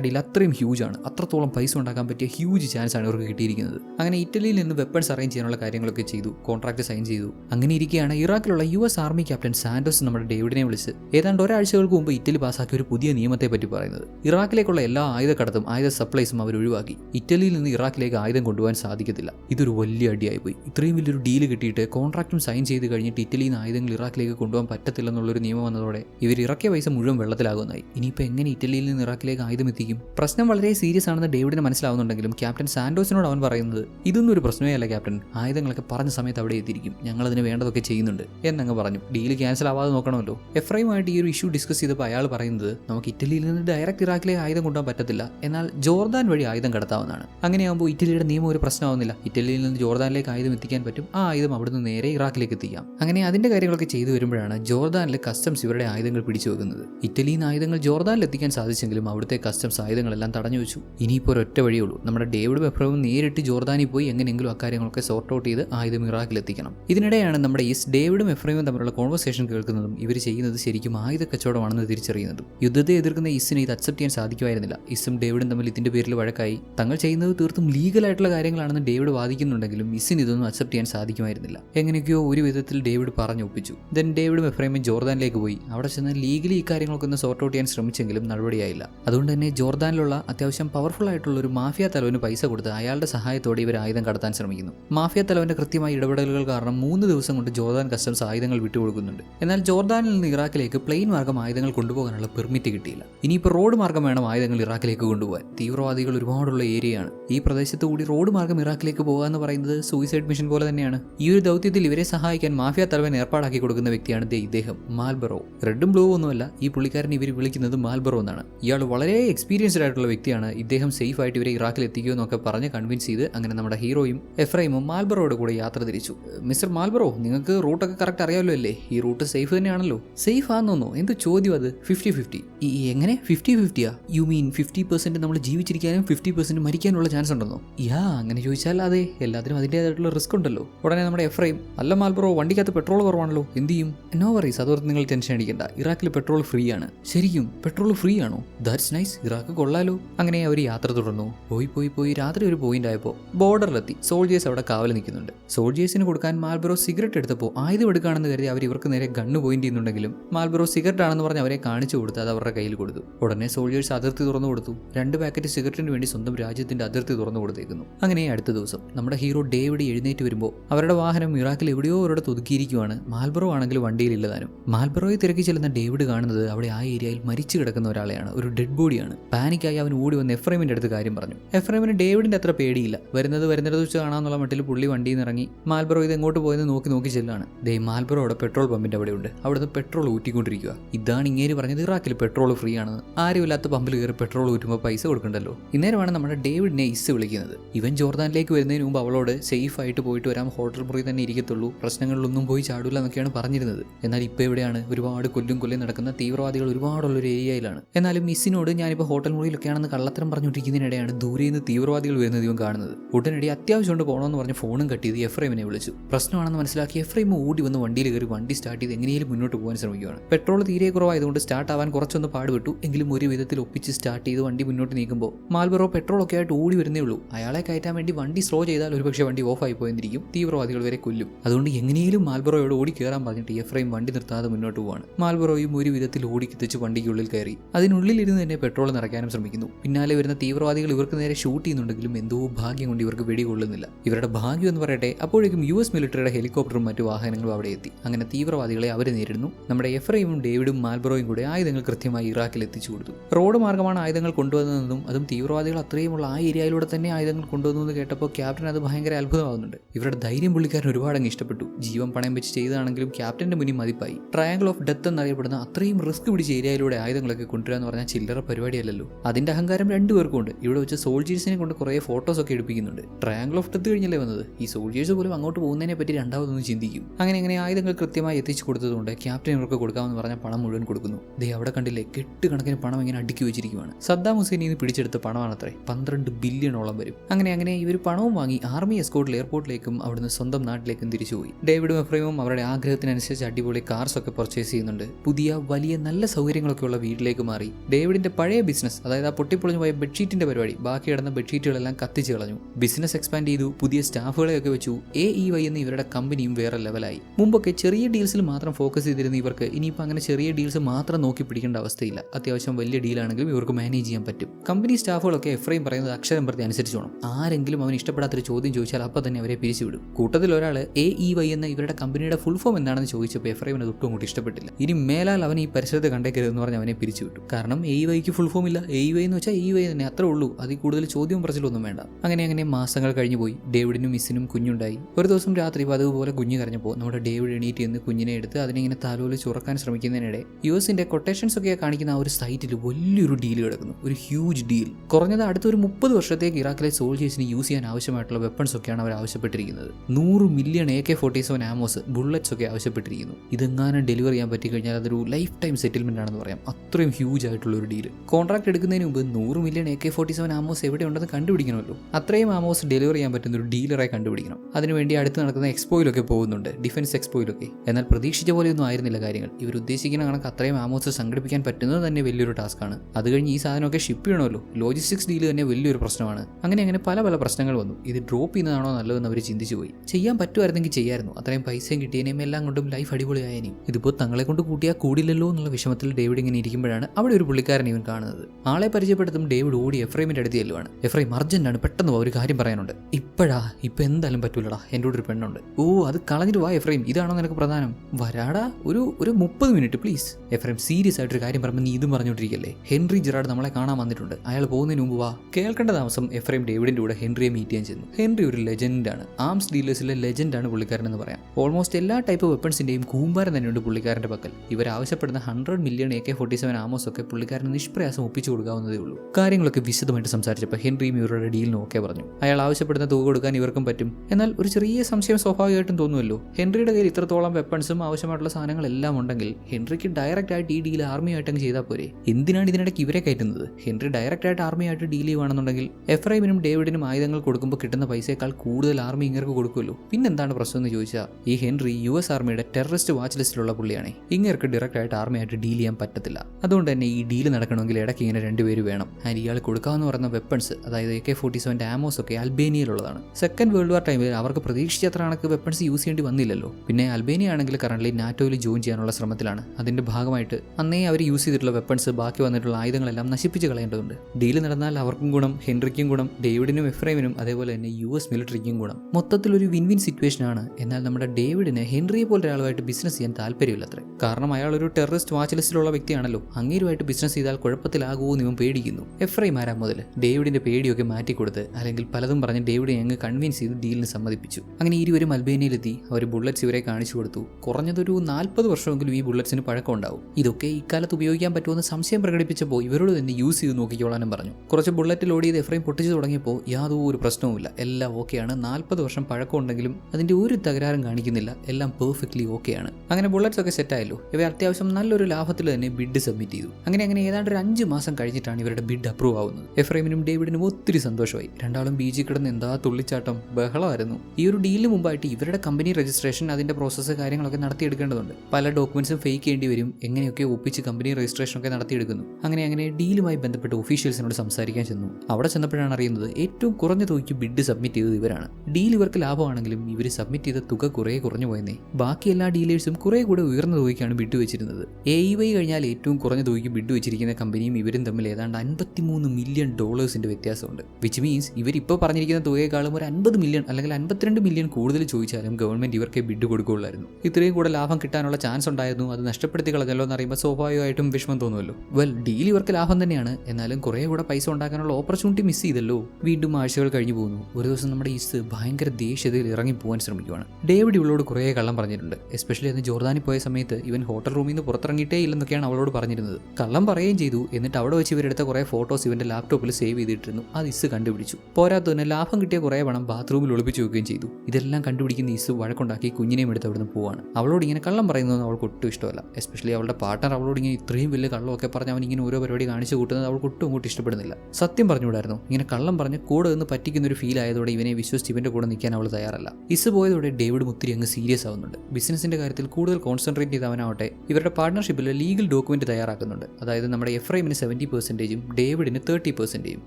ഡീൽ അത്രയും ഹ്യൂജ് ആണ്. അത്രത്തോളം പൈസ ഉണ്ടാക്കാൻ പറ്റിയ ഹ്യൂജ് ചാൻസ് ആണ് ഇവർക്ക് കിട്ടിയിരിക്കുന്നത്. അങ്ങനെ ഇറ്റലിയിൽ നിന്ന് വെപ്പൺസ് അറേഞ്ച് ചെയ്യാനുള്ള കാര്യങ്ങളൊക്കെ ചെയ്തു. കോൺട്രാക്ട് സൈൻ ചെയ്തു. അങ്ങനെ ഇരിക്കുകയാണ് ഇറാഖിലുള്ള U S army captain Santos നമ്മുടെ ഡേവിഡിനെ വിളിച്ച് ഏതാണ്ട് ഒരാഴ്ചകൾക്ക് മുമ്പ് ഇറ്റലി പാസാക്കിയ ഒരു പുതിയ നിയമത്തെ പറ്റി പറയുന്നത്. ഇറാഖിലേക്കുള്ള എല്ലാ ആയുധ കടത്തും ആയുധ സപ്ലൈസും അവർ ഒഴിവാക്കി ഇറ്റലിയിൽ നിന്ന് ഇറാഖിലേക്ക് ആയുധം കൊണ്ടുപോകാൻ സാധിക്കത്തില്ല. ഇതൊരു വലിയ അടിയായി പോയി. ഇത്രയും വലിയൊരു ഡീൽ കിട്ടിയിട്ട് കോൺട്രാക്റ്റും സൈൻ ചെയ്ത് കഴിഞ്ഞിട്ട് ഇറ്റലിയിൽ നിന്ന് ആയുധങ്ങൾ ഇറാഖിലേക്ക് കൊണ്ടുപോകാൻ പറ്റത്തില്ലെന്നുള്ളൊരു നിയമം വന്നതോടെ ഇവർ ഇറക്കിയ പൈസ മുഴുവൻ വെള്ളത്തിലാകുന്നതായി ഇനിയിപ്പോൾ എങ്ങനെ ഇറ്റലിയിൽ നിന്ന് ഇറാഖിലേക്ക് ആയുധം എത്തിക്കും? പ്രശ്നം വളരെ സീരിയസ് ആണെന്ന് ഡേവിഡിന് മനസ്സിലാവുന്നുണ്ടെങ്കിലും ക്യാപ്റ്റൻ സാൻഡോസിനോട് അവൻ പറയുന്നത് ഇതൊന്നും ഒരു പ്രശ്നമേ അല്ല ക്യാപ്റ്റൻ. ആയുധങ്ങളൊക്കെ പറഞ്ഞ സമയത്ത് അവിടെ എത്തിയിരിക്കും. ഞങ്ങൾ അതിന് വേണ്ടതൊക്കെ ചെയ്യുന്നുണ്ട് എന്നങ്ങ് പറഞ്ഞു. ഡീൽ ക്യാൻസൽ ആവാതെ നോക്കണമല്ലോ. എഫ്രൈമായിട്ട് ഈ ഒരു ഇഷ്യൂ ഡിസ്കസ് ചെയ്തപ്പോൾ അയാൾ പറയുന്നത് നമുക്ക് ഇറ്റലിയിൽ നിന്ന് ഡയറക്റ്റ് ഇറാഖിലെ ആയുധം കൊണ്ടുപോകാൻ പറ്റത്തില്ല. എന്നാൽ ജോർദാൻ വഴി ആയുധം കടത്താവുന്നതാണ്. അങ്ങനെയാകുമ്പോൾ ഇറ്റലിയുടെ നിയമം ഒരു പ്രശ്നമാവുന്നില്ല. ഇറ്റലിയിൽ നിന്ന് ജോർദാനിലേക്ക് ആയുധം എത്തിക്കാൻ പറ്റും. ആ ആയുധം അവിടുന്ന് നേരെ ഇറാഖിലേക്ക് എത്തിക്കാം. അങ്ങനെ അതിന്റെ കാര്യങ്ങളൊക്കെ ചെയ്തു വരുമ്പോഴാണ് ജോർദാനിലെ കസ്റ്റംസ് ഇവരുടെ ആയുധങ്ങൾ പിടിച്ചു വെക്കുന്നത്. ഇറ്റലിയിൽ നിന്ന് ആയുധങ്ങൾ ജോർദാനിൽ എത്തിക്കാൻ സാധിച്ചെങ്കിലും അവിടുത്തെ കസ്റ്റംസ് ആയുധങ്ങളെല്ലാം തടഞ്ഞു വെച്ചു. ഇനിയിപ്പോൾ ഒരൊറ്റ വഴിയേ ഉള്ളൂ. നമ്മുടെ ഡേവിഡ് ബെഫ്രവും നേരിട്ട് ജോർദാനിൽ പോയി എങ്ങനെയെങ്കിലും അക്കാര്യങ്ങളൊക്കെ സോർട്ട് ഔട്ട് ചെയ്ത് ആയുധം ഇറാഖിൽ എത്തിക്കണം ഇതിനിടെയാണ് നമ്മുടെ ഈസ് ഡേവിഡും എഫ്രൈമും തമ്മിലുള്ള കോൺവെർസേഷൻ കേൾക്കുന്നതും ഇവർ ചെയ്യുന്നത് ശരിക്കും ആയുധ കച്ചവടമാണെന്ന് തിരിച്ചറിയുന്നതും. യുദ്ധത്തെ എതിർക്കുന്ന ഇസിന് ഇത് അക്സെപ്റ്റ് ചെയ്യാൻ സാധിക്കുമായിരുന്നില്ല. ഇസും ഡേവിഡും തമ്മിൽ ഇതിന്റെ പേരിൽ വഴക്കായി. തങ്ങൾ ചെയ്യുന്നത് തീർത്തും ലീഗലായിട്ടുള്ള കാര്യങ്ങളാണെന്ന് ഡേവിഡ് വാദിക്കുന്നുണ്ടെങ്കിലും ഇസിന് ഇതൊന്നും അക്സെപ്റ്റ് ചെയ്യാൻ സാധിക്കുമായിരുന്നില്ല. എങ്ങനെയൊക്കെയോ ഒരു വിധത്തിൽ ഡേവിഡ് പറഞ്ഞു ഒപ്പിച്ചു. ദെൻ ഡേവിഡും എഫ്രൈമും ജോർദാനിലേക്ക് പോയി. അവിടെ ചെന്ന് ലീഗലി ഈ കാര്യങ്ങളൊക്കെ ഒന്ന് സോർട്ട് ഔട്ട് ചെയ്യാൻ ശ്രമിച്ചെങ്കിലും നടപടിയായില്ല. അതുകൊണ്ട് തന്നെ ജോർദാനിലുള്ള അത്യാവശ്യം പവർഫുൾ ആയിട്ടുള്ള ഒരു മാഫിയ തലവന് പൈസ കൊടുത്ത് അയാളുടെ സഹായത്തോടെ ഇവർ ആയുധം കടത്താൻ ശ്രമിക്കുന്നു. മാഫിയ തലവന്റെ കൃത്യമായ ഇടപെടലുകൾ കാരണം മൂന്ന് ദിവസം കൊണ്ട് ജോർദാൻ കസ്റ്റംസ് ആയുധങ്ങൾ വിട്ടുകൊടുക്കുന്നുണ്ട്. എന്നാൽ ജോർദാനിൽ നിന്ന് ഇറാഖിലേക്ക് പ്ലെയിൻ മാർഗം ആയുധങ്ങൾ കൊണ്ടുപോകാനുള്ള പെർമിറ്റ് കിട്ടിയില്ല. ഇനിയിപ്പോൾ റോഡ് മാർഗം വേണം ആയുധങ്ങൾ ഇറാഖിലേക്ക് കൊണ്ടുപോകാൻ. തീവ്രവാദികൾ ഒരുപാടുള്ള ഏരിയയാണ്. ഈ പ്രദേശത്ത് കൂടി റോഡ് മാർഗം ഇറാഖിലേക്ക് പോകുക എന്ന് പറയുന്നത് സൂയിസൈഡ് മിഷൻ പോലെ തന്നെയാണ്. ഈ ഒരു ദൗത്യത്തിൽ ഇവരെ സഹായിക്കാൻ മാഫിയ തലവൻ ഏർപ്പാടാക്കി കൊടുക്കുന്ന വ്യക്തിയാണ് ഇദ്ദേഹം മാൽബറോ. റെഡും ബ്ലൂ ഒന്നുമല്ല ഈ പുള്ളിക്കാരൻ ഇവർ വിളിക്കുന്നത് മാൽബറോ എന്നാണ്. ഇയാൾ വളരെ എക്സ്പീരിയൻസ്ഡ് ആയിട്ടുള്ള വ്യക്തിയാണ്. ഇദ്ദേഹം സേഫ് ആയിട്ട് ഇവരെ ഇറാഖിൽ എത്തിക്കുമോ എന്നൊക്കെ പറഞ്ഞ് കൺവിൻസ് ചെയ്ത് അങ്ങനെ നമ്മുടെ ഹീറോയും എഫ്രൈമും മാൽബറോയുടെ കൂടെ യാത്ര തിരിച്ചു. മിസ്റ്റർ മാൽബറോ നിങ്ങൾക്ക് റൂട്ടൊക്കെ കറക്റ്റ് അറിയാമല്ലോ അല്ലേ? ഈ റൂട്ട് സേഫ് തന്നെയാണല്ലോ? സേഫ് ആണെന്നോ എന്ത് ചോദ്യം അത്? ഫിഫ്റ്റി ഫിഫ്റ്റി ഈ എങ്ങനെ? ഫിഫ്റ്റി ഫിഫ്റ്റിയാ യു മീൻ ഫിഫ്റ്റി പെർസെന്റ് നമ്മൾ ജീവിച്ചിരിക്കാനും ഫിഫ്റ്റി പെർസെന്റ് മരിക്കാനുള്ള ചാൻസ് ഉണ്ടെന്നോ? യാ അങ്ങനെ ചോദിച്ചാൽ അതെ. എല്ലാത്തിനും അതിന്റെതായിട്ടുള്ള റിസ്ക് ഉണ്ടല്ലോ. ഉടനെ നമ്മുടെ എഫ്രൈം അല്ല മാൽബറോ വണ്ടിക്കകത്ത് പെട്രോൾ കുറവാണല്ലോ. എന്ത് ചെയ്യും? നോ വറീസ് അതോർത്ത് നിങ്ങൾ ടെൻഷൻ അടിക്കേണ്ട. ഇറാഖിൽ പെട്രോൾ ഫ്രീ ആണ്. ശരിക്കും പെട്രോൾ ഫ്രീ ആണോ? ദാറ്റ്സ് നൈസ് ഇറാഖ് കൊള്ളാലോ. അങ്ങനെ അവർ യാത്ര തുടർന്നു. പോയി പോയി പോയി രാത്രി ഒരു പോയിന്റ് ആയപ്പോൾ ബോർഡറിലെത്തി. സോൾജേഴ്സ് അവിടെ കാവൽ നിൽക്കുന്നുണ്ട്. സോൾജേഴ്സിന് കൊടുക്കാൻ മാൽബ്രോ സിഗരറ്റ് എടുത്തപ്പോൾ ആയുധം എടുക്കുകയാണെന്ന് കരുതി അവർ ഇവർക്ക് നേരെ ഗണ്ണ് പോയിന്റ് ചെയ്യുന്നുണ്ടെങ്കിലും മാൽബ്രോ സിഗരറ്റ് ആണെന്ന് പറഞ്ഞ് അവരെ കാണിച്ചു കൊടുത്ത് അത് അവരുടെ കയ്യിൽ കൊടുത്തു. ഉടനെ സോൾജേഴ്സ് അതിർത്തി തുറന്നു കൊടുത്തു. രണ്ട് പാക്കറ്റ് സിഗരറ്റിന് വേണ്ടി സ്വന്തം രാജ്യത്തിന്റെ അതിർത്തി തുറന്നു കൊടുത്തേക്കുന്നു. അങ്ങനെ അടുത്ത ദിവസം നമ്മുടെ ഹീറോ ഡേവിഡ് എഴുന്നേറ്റ് വരുമ്പോൾ അവരുടെ വാഹനം ഇറാഖിൽ എവിടെയോ ഒരിടത്ത് ഒതുക്കിയിരിക്കുവാണ്. മാൽബറോ ആണെങ്കിൽ വണ്ടിയിലില്ലതാനും മാൽബറോയെ തിരക്കി ചെല്ലുന്ന ഡേവിഡ് കാണുന്നത് അവിടെ ആ ഏരിയയിൽ മരിച്ചു കിടക്കുന്ന ഒരാളെയാണ്. ഒരു ഡെഡ് ബോഡിയാണ് പാനിക്കായി അവൻ ഓടി വന്ന് എഫ്രൈമിന്റെ അടുത്ത് കാര്യം പറഞ്ഞു. എഫ്രൈമിന് ഡേവിഡിന്റെ അത്ര പേടിയില്ല. വരുന്നത് വരുന്നിടത്ത് വെച്ച് കാണാന്നുള്ള മട്ടിൽ പുള്ളി വണ്ടിയിൽ നിന്ന് ഇറങ്ങി മാൽബറോ ഇത് എങ്ങോട്ട് പോയെന്ന് നോക്കി നോക്കി ചെല്ലാണ്. ദേ അവിടെ പെട്രോൾ പമ്പിന്റെ അവിടെ ഉണ്ട്. അവിടുന്ന് പെട്രോൾ ഊറ്റിക്കൊണ്ടിരിക്കുക ഇതാണ് ഇങ്ങേര് പറഞ്ഞത് ഇറാഖിൽ പെട്രോൾ ഫ്രീ ആണ് ആരുമില്ലാത്ത പമ്പിൽ കയറി പെട്രോൾ ഊറ്റുമ്പോൾ പൈസ കൊടുക്കണ്ടല്ലോ? ഇന്നേരമാണ് നമ്മുടെ ഡേവിഡിനെ ഇസ് വിളിക്കുന്നത്. ഇവൻ ജോർദാനിലേക്ക് വരുന്നതിന് മുമ്പ് അവളോട് സേഫ് ആയിട്ട് പോയിട്ട് വരാം ഹോട്ടൽ മുറി തന്നെ ഇരിക്കത്തുള്ളൂ പ്രശ്നങ്ങളിലൊന്നും പോയി ചാടില്ല എന്നൊക്കെയാണ് പറഞ്ഞിരുന്നത്. എന്നാൽ ഇപ്പോൾ എവിടെയാണ്? ഒരുപാട് കൊല്ലും കൊല്ലും നടക്കുന്ന തീവ്രവാദികൾ ഒരുപാടുള്ള ഒരു ഏരിയയിലാണ് എന്നാലും മിസ്സിനോട് ഞാനിപ്പോൾ ഹോട്ടൽ മുറിയിലൊക്കെയാണെന്ന് കള്ളത്തരം പറഞ്ഞുകൊണ്ടിരിക്കുന്നതിനിടെയാണ് ദൂരെ നിന്ന് തീവ്രവാദികൾ വരുന്നത് ഇവൻ കാണുന്നത്. ഉടനടി അത്യാവശ്യം കൊണ്ട് പോകണമെന്ന് പറഞ്ഞ് ഫോണും കട്ട് ചെയ്ത് എഫ്രൈമിനെ വിളിച്ചു. പ്രശ്നമാണെന്ന് മനസ്സിലാക്കി എഫ്രൈം ഓടി വന്ന് വണ്ടിയിൽ കയറി വണ്ടി സ്റ്റാർട്ട് ചെയ്ത് എങ്ങനെയും മുന്നോട്ട് പോകാൻ ശ്രമിക്കുകയാണ്. പെട്രോൾ തീരെ കുറവായതുകൊണ്ട് സ്റ്റാർട്ട് ആവാൻ കുറച്ചൊന്ന് പാടുപെട്ടു. എങ്കിലും ഒരു വിധത്തിൽ ഒപ്പിച്ച് സ്റ്റാർട്ട് ചെയ്ത് വണ്ടി മുന്നോട്ട് നീക്കുമ്പോൾ മാൽബറോ പെട്രോൾ ഒക്കെ ആയിട്ട് ഓടി വരുന്നേ ഉള്ളൂ. അയാളെ കയറ്റാൻ വേണ്ടി വണ്ടി സ്ലോ ചെയ്താൽ ഒരുപക്ഷെ വണ്ടി ഓഫ് ആയി പോയെന്നിരിക്കും. തീവ്രവാദികൾ വരെ കൊല്ലും. അതുകൊണ്ട് എങ്ങനെയും മാൽബറോയോട് ഓടി കയറാൻ പറഞ്ഞിട്ട് എഫ്രൈം വണ്ടി നിർത്താതെ മുന്നോട്ട് പോവാണ്. മാൽബറോയും ഒരു വിധത്തിൽ ഓടിക്കെത്തിച്ച് വണ്ടിക്കുള്ളിൽ കയറി. അതിനുള്ളിലിരുന്ന് തന്നെ പെട്രോൾ നിറയ്ക്കാനും ശ്രമിക്കുന്നു. പിന്നാലെ വരുന്ന തീവ്രവാദികൾ ഇവർക്ക് നേരെ ഷൂട്ട് ചെയ്യുന്നുണ്ടെങ്കിലും എന്തോ ഭാഗ്യം കൊണ്ട് ഇവർക്ക് വെടികൊള്ളുന്നില്ല. ഇവരുടെ ഭാഗ്യം എന്ന് പറയട്ടെ അപ്പോഴേക്കും യു എസ് മിലിറ്ററിയുടെ ഹെലികോപ്റ്ററും മറ്റു വാഹനങ്ങളും അവിടെ എത്തി. അങ്ങനെ തീവ്രവാദികളെ അവർ നേരിടുന്നു. നമ്മുടെ എഫ്രൈമും ഡേവിഡും മാൽബറോയും കൂടെ ആയുധങ്ങൾ കൃത്യമായി ഇറാഖിൽ എത്തിച്ചു കൊടുത്തു. റോഡ് മാർഗമാണ് ആയുധങ്ങൾ കൊണ്ടുവന്നതെന്നും അതും തീവ്രവാദികൾ അത്രയുമുള്ള ആ ഏരിയയിലൂടെ തന്നെ ആയുധങ്ങൾ കൊണ്ടുവന്നു കേട്ടപ്പോൾ ക്യാപ്റ്റൻ അത് ഭയങ്കര അത്ഭുതമാകുന്നുണ്ട്. ഇവരുടെ ധൈര്യം പുള്ളിക്കാരൻ ഒരുപാട് അങ്ങ് ഇഷ്ടപ്പെട്ടു. ജീവൻ പണയം വെച്ച് ചെയ്തതാണെങ്കിലും ക്യാപ്റ്റന്റെ മുന്നിൽ മതിപ്പായി. ട്രയാങ്കിൾ ഓഫ് ഡെത്ത് എന്നറിയപ്പെടുന്ന അത്രയും റിസ്ക് പിടിച്ച ഏരിയയിലൂടെ ആയുധങ്ങളൊക്കെ കൊണ്ടുവരാന്ന് പറഞ്ഞാൽ ചില്ലറ പരിപാടിയല്ലല്ലോ. അതിന്റെ അഹങ്കാരം രണ്ടുപേർക്കും ഉണ്ട് ഇവിടെ വെച്ച് സോൾജേഴ്സിനെ കൊണ്ട് കുറേ ഫോട്ടോസ് ഒക്കെ എടുപ്പിക്കുന്നുണ്ട്. ട്രയാങ്കിൾ ഓഫ് ഡെത്ത് കഴിഞ്ഞല്ലേ വന്നത്? ഈ സോൾജേഴ്സ് പോലും അങ്ങോട്ട് പോകുന്നതിനെ പറ്റി രണ്ടാമതൊന്നും ചിന്തിക്കും. അങ്ങനെ അങ്ങനെ ആയുധങ്ങൾ കൃത്യമായി എത്തിച്ചു കൊടുത്തതുകൊണ്ട് ക്യാപ്റ്റൻ ഇവർക്ക് കൊടുക്കാമെന്ന് പറഞ്ഞ പണം മുഴുവൻ കൊടുക്കുന്നു. ദേ അവിടെ കണ്ടില്ലേ? കെട്ടുകണക്കിന് പണം ഇങ്ങനെ അടുക്കി വെച്ചിരിക്കുവാണ്. സദ്ദാം ഹുസൈനിൽ നിന്ന് പിടിച്ചെടുത്ത പണമാണത്രേ. പന്ത്രണ്ട് ബില്യണോളം വരും. അങ്ങനെ അങ്ങനെ ഇവർ പണവും വാങ്ങി ആർമി എസ്കോട്ടിൽ എയർപോർട്ടിലേക്കും അവിടുന്ന് സ്വന്തം നാട്ടിലേക്കും തിരിച്ചുപോയി ഡേവിഡും എഫ്രൈമും അവരുടെ ആഗ്രഹത്തിനനുസരിച്ച് അടിപൊളി കാർസ് ഒക്കെ പർച്ചേസ് ചെയ്യുന്നുണ്ട്. പുതിയ വലിയ നല്ല സൗകര്യങ്ങളൊക്കെ ഉള്ള വീട്ടിലേക്ക് മാറി. ഡേവിഡിന്റെ പഴയ ബിസിനസ് അതായത് ആ പൊട്ടിപ്പൊളിഞ്ഞു പോയ ബെഡ്ഷീറ്റിന്റെ പരിപാടി ബാക്കി കിടന്ന ബെഡ്ഷീറ്റുകളെല്ലാം കത്തിച്ച് കളഞ്ഞു. ബിസിനസ് എക്സ്പാൻഡ് ചെയ്തു പുതിയ സ്റ്റാഫുകളെയൊക്കെ വെച്ചു. എ ഇ വൈ എന്ന ഇവരുടെ കമ്പനിയും വേറെ ലെവലായി മുമ്പൊക്കെ ചെറിയ ഡീൽസിൽ മാത്രം ഫോക്കസ് ചെയ്തിരുന്ന ഇവർക്ക് ഇനിയിപ്പോൾ അങ്ങനെ ചെറിയ ഡീൽസ് മാത്രം നോക്കി പിടിക്കേണ്ട അവസ്ഥയില്ല. അത്യാവശ്യം വലിയ ഡീലാണെങ്കിലും ഇവർക്ക് മാനേജ് ചെയ്യാൻ പറ്റും. കമ്പനി സ്റ്റാഫുകളൊക്കെ എഫ്രൈം പറയുന്നത് അക്ഷരം പ്രതി അനുസരിച്ച് വേണം ആരെങ്കിലും അവന് ഇഷ്ടപ്പെടാത്തൊരു ചോദ്യം ചോദിച്ചാൽ അപ്പോൾ തന്നെ അവരെ പിരിച്ചുവിടും കൂട്ടത്തിൽ ഒരാൾ എ ഇ വൈ എന്ന ഇവരുടെ കമ്പനിയുടെ ഫുൾ ഫോം എന്താണെന്ന് ചോദിച്ചപ്പോൾ എഫ്രൈമിന് ഒട്ടും കൂടി ഇഷ്ടപ്പെട്ടില്ല. ഇനി മേലാൽ അവൻ ഈ പരിസരത്ത് കണ്ടേക്കരുതെന്ന് പറഞ്ഞ് അവനെ പിരിച്ചുവിട്ടു കാരണം എ ഇ വൈക്ക് ഫുൾ ഫോം ഇല്ല. എ വൈ എന്ന് വെച്ചാൽ ഇ വൈ തന്നെ അത്രേ ഉള്ളൂ. അതിൽ കൂടുതൽ ചോദ്യവും പറച്ചിലൊന്നും വേണ്ട. അങ്ങനെ അങ്ങനെ മാസങ്ങൾ കഴിഞ്ഞു പോയി. ഡേവിഡിനും മിസ്സിനും കുഞ്ഞുണ്ടായി. ഒരു ദിവസം രാത്രി പതുപോലെ കുഞ്ഞ് കരഞ്ഞപ്പോൾ നമ്മുടെ ഡേവിഡ് എണീറ്റ് എന്ന് കുഞ്ഞിനെ എടുത്ത് അതിനെ ഇങ്ങനെ ചുറക്കാൻ ശ്രമിക്കുന്നതിനിടെ യു എസിന്റെ കൊട്ടേഷൻസ് ഒക്കെ കാണിക്കുന്ന ആ ഒരു സൈറ്റിൽ വലിയൊരു ഡീൽ കിടക്കുന്നു. ഒരു ഹ്യൂജ് ഡീൽ കുറഞ്ഞത് അടുത്ത ഒരു മുപ്പത് വർഷത്തേക്ക് ഇറാഖിലെ സോൾജേഴ്സിന് യൂസ് ചെയ്യാൻ ആവശ്യമായിട്ടുള്ള വെപ്പൺസ് ഒക്കെയാണ് അവർ ആവശ്യപ്പെട്ടിരിക്കുന്നത്. നൂറ് million A K forty seven ammos bullets ഒക്കെ ആവശ്യപ്പെട്ടിരിക്കുന്നു. ഇതെങ്ങാനും ഡെലിവർ ചെയ്യാൻ പറ്റി കഴിഞ്ഞാൽ അതൊരു ലൈഫ് ടൈം സെറ്റിൽമെന്റ് ആണെന്ന് പറയാം. അത്രയും ഹ്യൂജ് ആയിട്ടുള്ള ഒരു ഡീൽ കോൺട്രാക്ട് എടുക്കുന്നതിന് മുമ്പ് നൂറ് million A K forty seven ammos എവിടെ ഉണ്ടെന്ന് കണ്ടുപിടിക്കണമല്ലോ. അത്രയും ആമോസ് ഡെലിവറി ചെയ്യാൻ പറ്റുന്ന ഒരു ഡീലറായി കണ്ടുപിടിക്കണം. അതിനുവേണ്ടി അടുത്ത് നടക്കുന്ന എക്സ്പോയിലൊക്കെ പോകുന്നുണ്ട് ഡിഫൻസ് എക്സ്പോയിലൊക്കെ എന്നാൽ പ്രതീക്ഷിച്ച പോലെയൊന്നും ആയിരുന്നില്ല കാര്യങ്ങൾ. ഇവർ ഉദ്ദേശിക്കുന്ന കണക്ക് അത്രയും ആമോസ് സംഘടിപ്പിക്കാൻ പറ്റുന്നത് തന്നെ വലിയൊരു ടാസ്ക്കാണ് അത് കഴിഞ്ഞ് ഈ സാധനമൊക്കെ ഷിപ്പ് ചെയ്യണമല്ലോ. ലോജിസ്റ്റിക്സ് ഡീൽ തന്നെ വലിയൊരു പ്രശ്നമാണ്. അങ്ങനെ അങ്ങനെ പല പല പ്രശ്നങ്ങൾ വന്നു. ഇത് ഡ്രോപ്പ് ചെയ്യുന്നതാണോ നല്ലതെന്ന് അവർ ചിന്തിച്ചു പോയി. ചെയ്യാൻ പറ്റുമായിരുന്നെങ്കിൽ ചെയ്യായിരുന്നു. അത്രയും പൈസയും കിട്ടിയതിനെയും എല്ലാം കൊണ്ടും ലൈഫ് അടിപൊളിയായനെയും ഇതിപ്പോൾ തങ്ങളെ കൊണ്ട് കൂട്ടിയാൽ കൂടില്ലല്ലോ എന്നുള്ള വിഷമത്തിൽ ഡേവിഡ് ഇങ്ങനെ ഇരിക്കുമ്പോഴാണ് അവിടെ ഒരു പുള്ളിക്കാരൻ ഇവൻ കാണുന്നത്. ആളെ പരിചയപ്പെടുത്തും ഡേവിഡ് ഓടി എഫ്രൈമിന്റെ അടുത്ത് ചെല്ലുവാണ്. എഫ്രൈം അർജന്റാണ് പെട്ടെന്ന് ഒരു കാര്യം പറയാനുണ്ട്. ഇപ്പോഴാ ഇപ്പൊ എന്തായാലും പറ്റൂലടാ എന്റെ കൂടെ ഒരു പെണ്ണുണ്ട്. ഓ അത് കളഞ്ഞിട്ട് വാ എഫ്രൈം ഇതാണോ നിനക്ക് പ്രധാനം? വരാടാ ഒരു ഒരു മുപ്പത് മിനിറ്റ് പ്ലീസ് എഫ്രൈം സീരിയസ് ആയിട്ട് ഒരു കാര്യം പറയുമ്പോൾ നീ ഇതും പറഞ്ഞുകൊണ്ടിരിക്കല്ലേ? ഹെൻറി ജിറാഡ് നമ്മളെ കാണാൻ വന്നിട്ടുണ്ട്. അയാൾ പോകുന്നതിന് മുമ്പ് വാ. കേൾക്കേണ്ട താമസം എഫ്രൈം ഡേവിഡിന്റെ കൂടെ ഹെൻറിയെ മീറ്റ് ചെയ്യാൻ ചെന്നു. ഹെൻറി ഒരു ലെജൻഡാണ് ആംസ് ഡീലേഴ്സിലെ ലെജൻഡാണ് പുള്ളിക്കാരൻ എന്ന് പറയാം. ഓൾമോസ്റ്റ് എല്ലാ ടൈപ്പ് വെപ്പൺസിന്റെയും കൂമ്പാരം തന്നെയുണ്ട് പുള്ളിക്കാരന്റെ പക്കൽ. ഇവർ ആവശ്യപ്പെടുന്ന hundred million A K forty seven ammos ഒക്കെ പുള്ളിക്കാരന് നിഷ്പ്രയാസം ഒപ്പിച്ചു കൊടുക്കാവുന്നതേ ഉള്ളൂ. കാര്യങ്ങളൊക്കെ വിശദമായിട്ട് സംസാരിച്ചപ്പോൾ ഹെൻറി ഇവരുടെ ഡീലിന് ഓക്കെ പറഞ്ഞു. അയാൾ ആവശ്യപ്പെടുന്ന തുക കൊടുക്കാൻ ഇവർക്കും പറ്റും. എന്നാൽ ഒരു ചെറിയ സംശയം സ്വാഭാവികമായിട്ടും തോന്നുമല്ലോ. ഹെൻറിയുടെ കയ്യിൽ ഇത്രത്തോളം വെപ്പൺസും ആവശ്യമായിട്ടുള്ള സാധനങ്ങളെല്ലാം ഉണ്ടെങ്കിൽ ഹെൻറിക്ക് ഡയറക്റ്റ് ആയിട്ട് ഈ ഡീൽ ആർമിയായിട്ട് അങ്ങ് ചെയ്താൽ പോരെ. എന്തിനാണ് ഇതിനിടയ്ക്ക് ഇവരെ കയറ്റുന്നത്? ഹെൻറി ഡയറക്റ്റ് ആയിട്ട് ആർമിയായിട്ട് ഡീൽ ചെയ്യുവാണെന്നുണ്ടെങ്കിൽ എഫ്രൈമിനും ഡേവിഡിനും ആയുധങ്ങൾ കൊടുക്കുമ്പോൾ കിട്ടുന്ന പൈസയേക്കാൾ കൂടുതൽ ആർമി ഇങ്ങർക്ക് കൊടുക്കുമല്ലോ. പിന്നെന്താണ് പ്രശ്നം എന്ന് ചോദിച്ചാൽ ഈ ഹെൻറി യു എസ് ആർമിയുടെ ടെററിസ്റ്റ് വാച്ച് ലിസ്റ്റിലുള്ള പുള്ളിയാണ്. ഇങ്ങർക്ക് ഡയറക്റ്റ് ആയിട്ട് ആർമിയായിട്ട് ഡീൽ ചെയ്യാൻ പറ്റത്തില്ല. അതുകൊണ്ട് തന്നെ ഈ ഡീൽ നടക്കണമെങ്കിൽ ഇടയ്ക്ക് ഇങ്ങനെ രണ്ടുപേര് വേണം. ആൻഡ് ഇയാൾ കൊടുക്കാമെന്ന് പറയുന്ന വെപ്പൺസ് അതായത് എ കെ ഫോർട്ടി സെവന്റെ ആമോസ് ഒക്കെ അൽബേനിയയിലുള്ളതാണ്. സെക്കൻഡ് വേൾഡ് വാർ ടൈമിൽ അവർക്ക് പ്രതീക്ഷിച്ചത്ര കണക്ക് വെപ്പൺസ് യൂസ് ചെയ്യേണ്ടി വന്നില്ലല്ലോ. പിന്നെ അൽബേനിയ ആണെങ്കിൽ കറന്റ് നാറ്റോയിൽ ജോയിൻ ചെയ്യാനുള്ള ശ്രമത്തിലാണ്. അതിന്റെ ഭാഗമായിട്ട് അന്നേ അവർ യൂസ് ചെയ്തിട്ടുള്ള വെപ്പൺസ് ബാക്കി വന്നിട്ടുള്ള ആയുധങ്ങളെല്ലാം നശിപ്പിച്ച് കളയേണ്ടതുണ്ട്. ഡീൽ നടന്നാൽ അവർക്കും ഗുണം ഹെൻറിക്കും ഗുണം ഡേവിഡിനും എഫ്രൈമിനും അതേപോലെ തന്നെ യു എസ് മിലിറ്ററിക്കും ഗുണം. മൊത്തത്തിൽ ഒരു വിൻ വിൻ സിറ്റുവേഷൻ ആണ്. എന്നാൽ നമ്മുടെ ഡേവിഡിന് ഹെൻറിയെ പോലെ ഒരാളുമായിട്ട് ബിസിനസ് ചെയ്യാൻ താല്പര്യമില്ല അത്ര കാരണം അയാൾ ഒരു ടെററിസ്റ്റ് വാച്ച് ലിസ്റ്റിലുള്ള വ്യക്തിയാണല്ലോ. അങ്ങേരുമായിട്ട് ബിസിനസ് ചെയ്താൽ കുഴപ്പത്തിലാകും. ചാകുമോ എന്ന് ഇവൻ പേടിക്കുന്നു. എഫ്രൈം ആരാ മുതൽ? ഡേവിഡിന്റെ പേടിയൊക്കെ മാറ്റിക്കൊടുത്ത് അല്ലെങ്കിൽ പലതും പറഞ്ഞ് ഡേവിഡിനെ അങ്ങ് കൺവിൻസ് ചെയ്ത് ഡീലിന് സമ്മതിപ്പിച്ചു. അങ്ങനെ ഇരുവരും അൽബേനിയയിലെത്തി. അവർ ബുള്ളറ്റ്സ് ഇവരെ കാണിച്ചു കൊടുത്തു. കുറഞ്ഞതൊരു നാൽപ്പത് വർഷമെങ്കിലും ഈ ബുള്ളറ്റ്സിന് പഴക്കം ഉണ്ടാവും ഇതൊക്കെ ഇക്കാലത്ത് ഉപയോഗിക്കാൻ പറ്റുമെന്ന് സംശയം പ്രകടിപ്പിച്ചപ്പോൾ ഇവരോട് തന്നെ യൂസ് ചെയ്ത് നോക്കിക്കോളാനും പറഞ്ഞു. കുറച്ച് ബുള്ളറ്റ് ലോഡ് ചെയ്ത് എഫ്രൈം പൊട്ടിച്ചു തുടങ്ങിയപ്പോൾ യാതൊരു പ്രശ്നവുമില്ല. എല്ലാം ഓക്കെയാണ് നാൽപ്പത് വർഷം പഴക്കം ഉണ്ടെങ്കിലും അതിന്റെ ഒരു തകരാറും കാണിക്കുന്നില്ല. എല്ലാം പെർഫെക്റ്റ്ലി ഓക്കെയാണ് അങ്ങനെ ബുള്ളറ്റ്സ് ഒക്കെ സെറ്റ് ആയല്ലോ. ഇവ അത്യാവശ്യം നല്ലൊരു ലാഭത്തിൽ തന്നെ ബിഡ് സബ്മിറ്റ് ചെയ്തു. അങ്ങനെ അങ്ങനെ ഏതാണ്ട് ഒരു അഞ്ച് മാസം കഴിഞ്ഞിട്ടാണ് ഇവരുടെ ബിഡ് അപ്രൂവ് ആവുന്നത്. എഫ്രൈമിനും ഡേവിഡിനും ഒത്തിരി സന്തോഷമായി. രണ്ടാളും ബി ജി കിടന്ന് എന്താ തുള്ളിച്ചാട്ടം? ബഹളമായിരുന്നു. ഈ ഒരു ഡീലിന് മുമ്പായിട്ട് ഇവരുടെ കമ്പനി രജിസ്ട്രേഷൻ അതിന്റെ പ്രോസസ്സ് കാര്യങ്ങളൊക്കെ നടത്തിയെടുക്കേണ്ടതുണ്ട്. പല ഡോക്യുമെന്റ്സും ഫേക്ക് ചെയ്യേണ്ടി വരും. എങ്ങനെയൊക്കെ ഒപ്പിച്ച് കമ്പനി രജിസ്ട്രേഷൻ ഒക്കെ നടത്തിയെടുക്കുന്നു. അങ്ങനെ അങ്ങനെ ഡീലുമായി ബന്ധപ്പെട്ട് ഓഫീഷ്യൽസിനോട് സംസാരിക്കാൻ ചെന്നു. അവിടെ ചെന്നപ്പോഴാണ് അറിയുന്നത് ഏറ്റവും കുറഞ്ഞ തുകയ്ക്ക് ബിഡ് സബ്മിറ്റ് ചെയ്തത് ഇവരാണ്. ഡീൽ ഇവർക്ക് ലാഭമാണെങ്കിലും ഇവർ സബ്മിറ്റ് ചെയ്ത തുക കുറേ കുറഞ്ഞു പോയെന്നേ. ബാക്കി എല്ലാ ഡീലേഴ്സും കുറേ കൂടെ ഉയർന്ന തുകയ്ക്കാണ് ബിഡ് വെച്ചിരുന്നത്. എ ഇ വൈ കഴിഞ്ഞാൽ ഏറ്റവും കുറഞ്ഞ തുകയ്ക്ക് ബിഡ് വെച്ചിരിക്കുന്ന കമ്പനിയും ഇവരും തമ്മിൽ ഏതാണ്ട് അൻപത്തിമൂന്ന് മില്യൺ ഡോളേഴ്സിന്റെ വ്യത്യാസമുണ്ട്. വിച്ച് മീൻസ് ഇവർ പറഞ്ഞിരിക്കുന്ന തുകയെക്കാളും ഒരു അൻപത് മില്യൺ അല്ലെങ്കിൽ അൻപത്തിരണ്ട് മില്യൺ കൂടുതൽ ചോദിച്ചാലും ഗവൺമെന്റ് ഇവർക്ക് ബിഡ് കൊടുക്കുകയുള്ളായിരുന്നു. ഇത്രയും കൂടെ ലാഭം കിട്ടാനുള്ള ചാൻസ് ഉണ്ടായിരുന്നു. അത് നഷ്ടപ്പെടുത്തി കളഞ്ഞല്ലോ എന്ന് പറയുമ്പോൾ സ്വാഭാവികമായിട്ടും വിഷമം തോന്നുമല്ലോ വെൽ ഡീൽ ഇവർക്ക് ലാഭം തന്നെയാണ്. എന്നാലും കുറേ കൂടെ പൈസ ഉണ്ടാക്കാനുള്ള ഓപ്പർച്യൂണിറ്റി മിസ് ചെയ്തല്ലോ. വീണ്ടും ആഴ്ചകൾ കഴിഞ്ഞു പോകുന്നു. ഒരു ദിവസം നമ്മുടെ ഈസ് ഭയങ്കര ദേഷ്യതയിൽ ഇറങ്ങി പോകാൻ ശ്രമിക്കുകയാണ് ഡേവിഡ് ഇവളോട് കുറേ കള്ളം പറഞ്ഞിട്ടുണ്ട്. എസ്പെഷ്യലി അന്ന് ജോർദാനിൽ പോയ സമയത്ത് ഇവൻ ഹോട്ടൽ റൂമിൽ നിന്ന് പുറത്തിറങ്ങിയിട്ടേ ഇല്ലെന്നൊക്കെയാണ് അവളോട് പറഞ്ഞിരുന്നത്. കള്ളം പറയുകയും ചെയ്തു. എന്നിട്ട് അവിടെ വെച്ച് ഇവരെടുത്ത കുറേ ഫോട്ടോസ് ഇവന്റെ ലാപ്ടോപ്പിൽ സേവ് ചെയ്തിട്ടിരുന്നു. അത് ഇസ് കണ്ടുപിടിച്ചു. പോരാത്തതിന് ലാഭം കിട്ടിയ കുറേ പണം ബാത്റൂമിൽ ഒളിപ്പിച്ചു വെക്കുകയും ചെയ്തു. ഇതെല്ലാം കണ്ടുപിടിക്കുന്ന ഇസ് വഴക്കുണ്ടാക്കി കുഞ്ഞിനെയും എടുത്ത് അവിടുന്ന് പോവാണ്. അവളോട് ഇങ്ങനെ കള്ളം പറയുന്നതൊന്നും അവൾക്ക് ഒട്ടും ഇഷ്ടമല്ല. എസ്പെഷ്യലി അവളുടെ പാർട്ണർ അവളോട് ഇങ്ങനെ ഇത്രയും വലിയ കള്ളമൊക്കെ പറഞ്ഞ് അവൻ ഇങ്ങനെ ഓരോ പരിപാടി കാണിച്ചു കൂട്ടുന്നത് അവൾക്ക് ഒട്ടും അങ്ങോട്ട് ഇഷ്ടപ്പെടുന്നില്ല. സത്യം പറഞ്ഞുകൂടായിരുന്നു. ഇങ്ങനെ കള്ളം പറഞ്ഞ് കൂടെ നിന്ന് പറ്റിക്കുന്ന ഒരു ഫീൽ ആയതോടെ ഇവനെ വിശ്വസിച്ച് ഇവന്റെ കൂടെ നിൽക്കാൻ അവൾ തയ്യാറല്ല. ഇസ് പോയതോടെ ഡേവിഡ് മുത്തിരി അങ്ങ് സീരിയസ് ആവുന്നുണ്ട്. ബിസിനസിന്റെ കാര്യത്തിൽ കൂടുതൽ കോൺസെൻട്രേറ്റ് ചെയ്തവനാവട്ടെ ഇവരുടെ പാർട്ണർഷിപ്പിൽ ലീഗൽ ഡോക്യുമെന്റ് തയ്യാറാക്കുന്നുണ്ട്. അതായത് നമ്മുടെ എഫ്രൈമിന് സെവന്റി പെർസെന്റേജും ഡേവിഡിന് തേർട്ടി പെർസെന്റേജും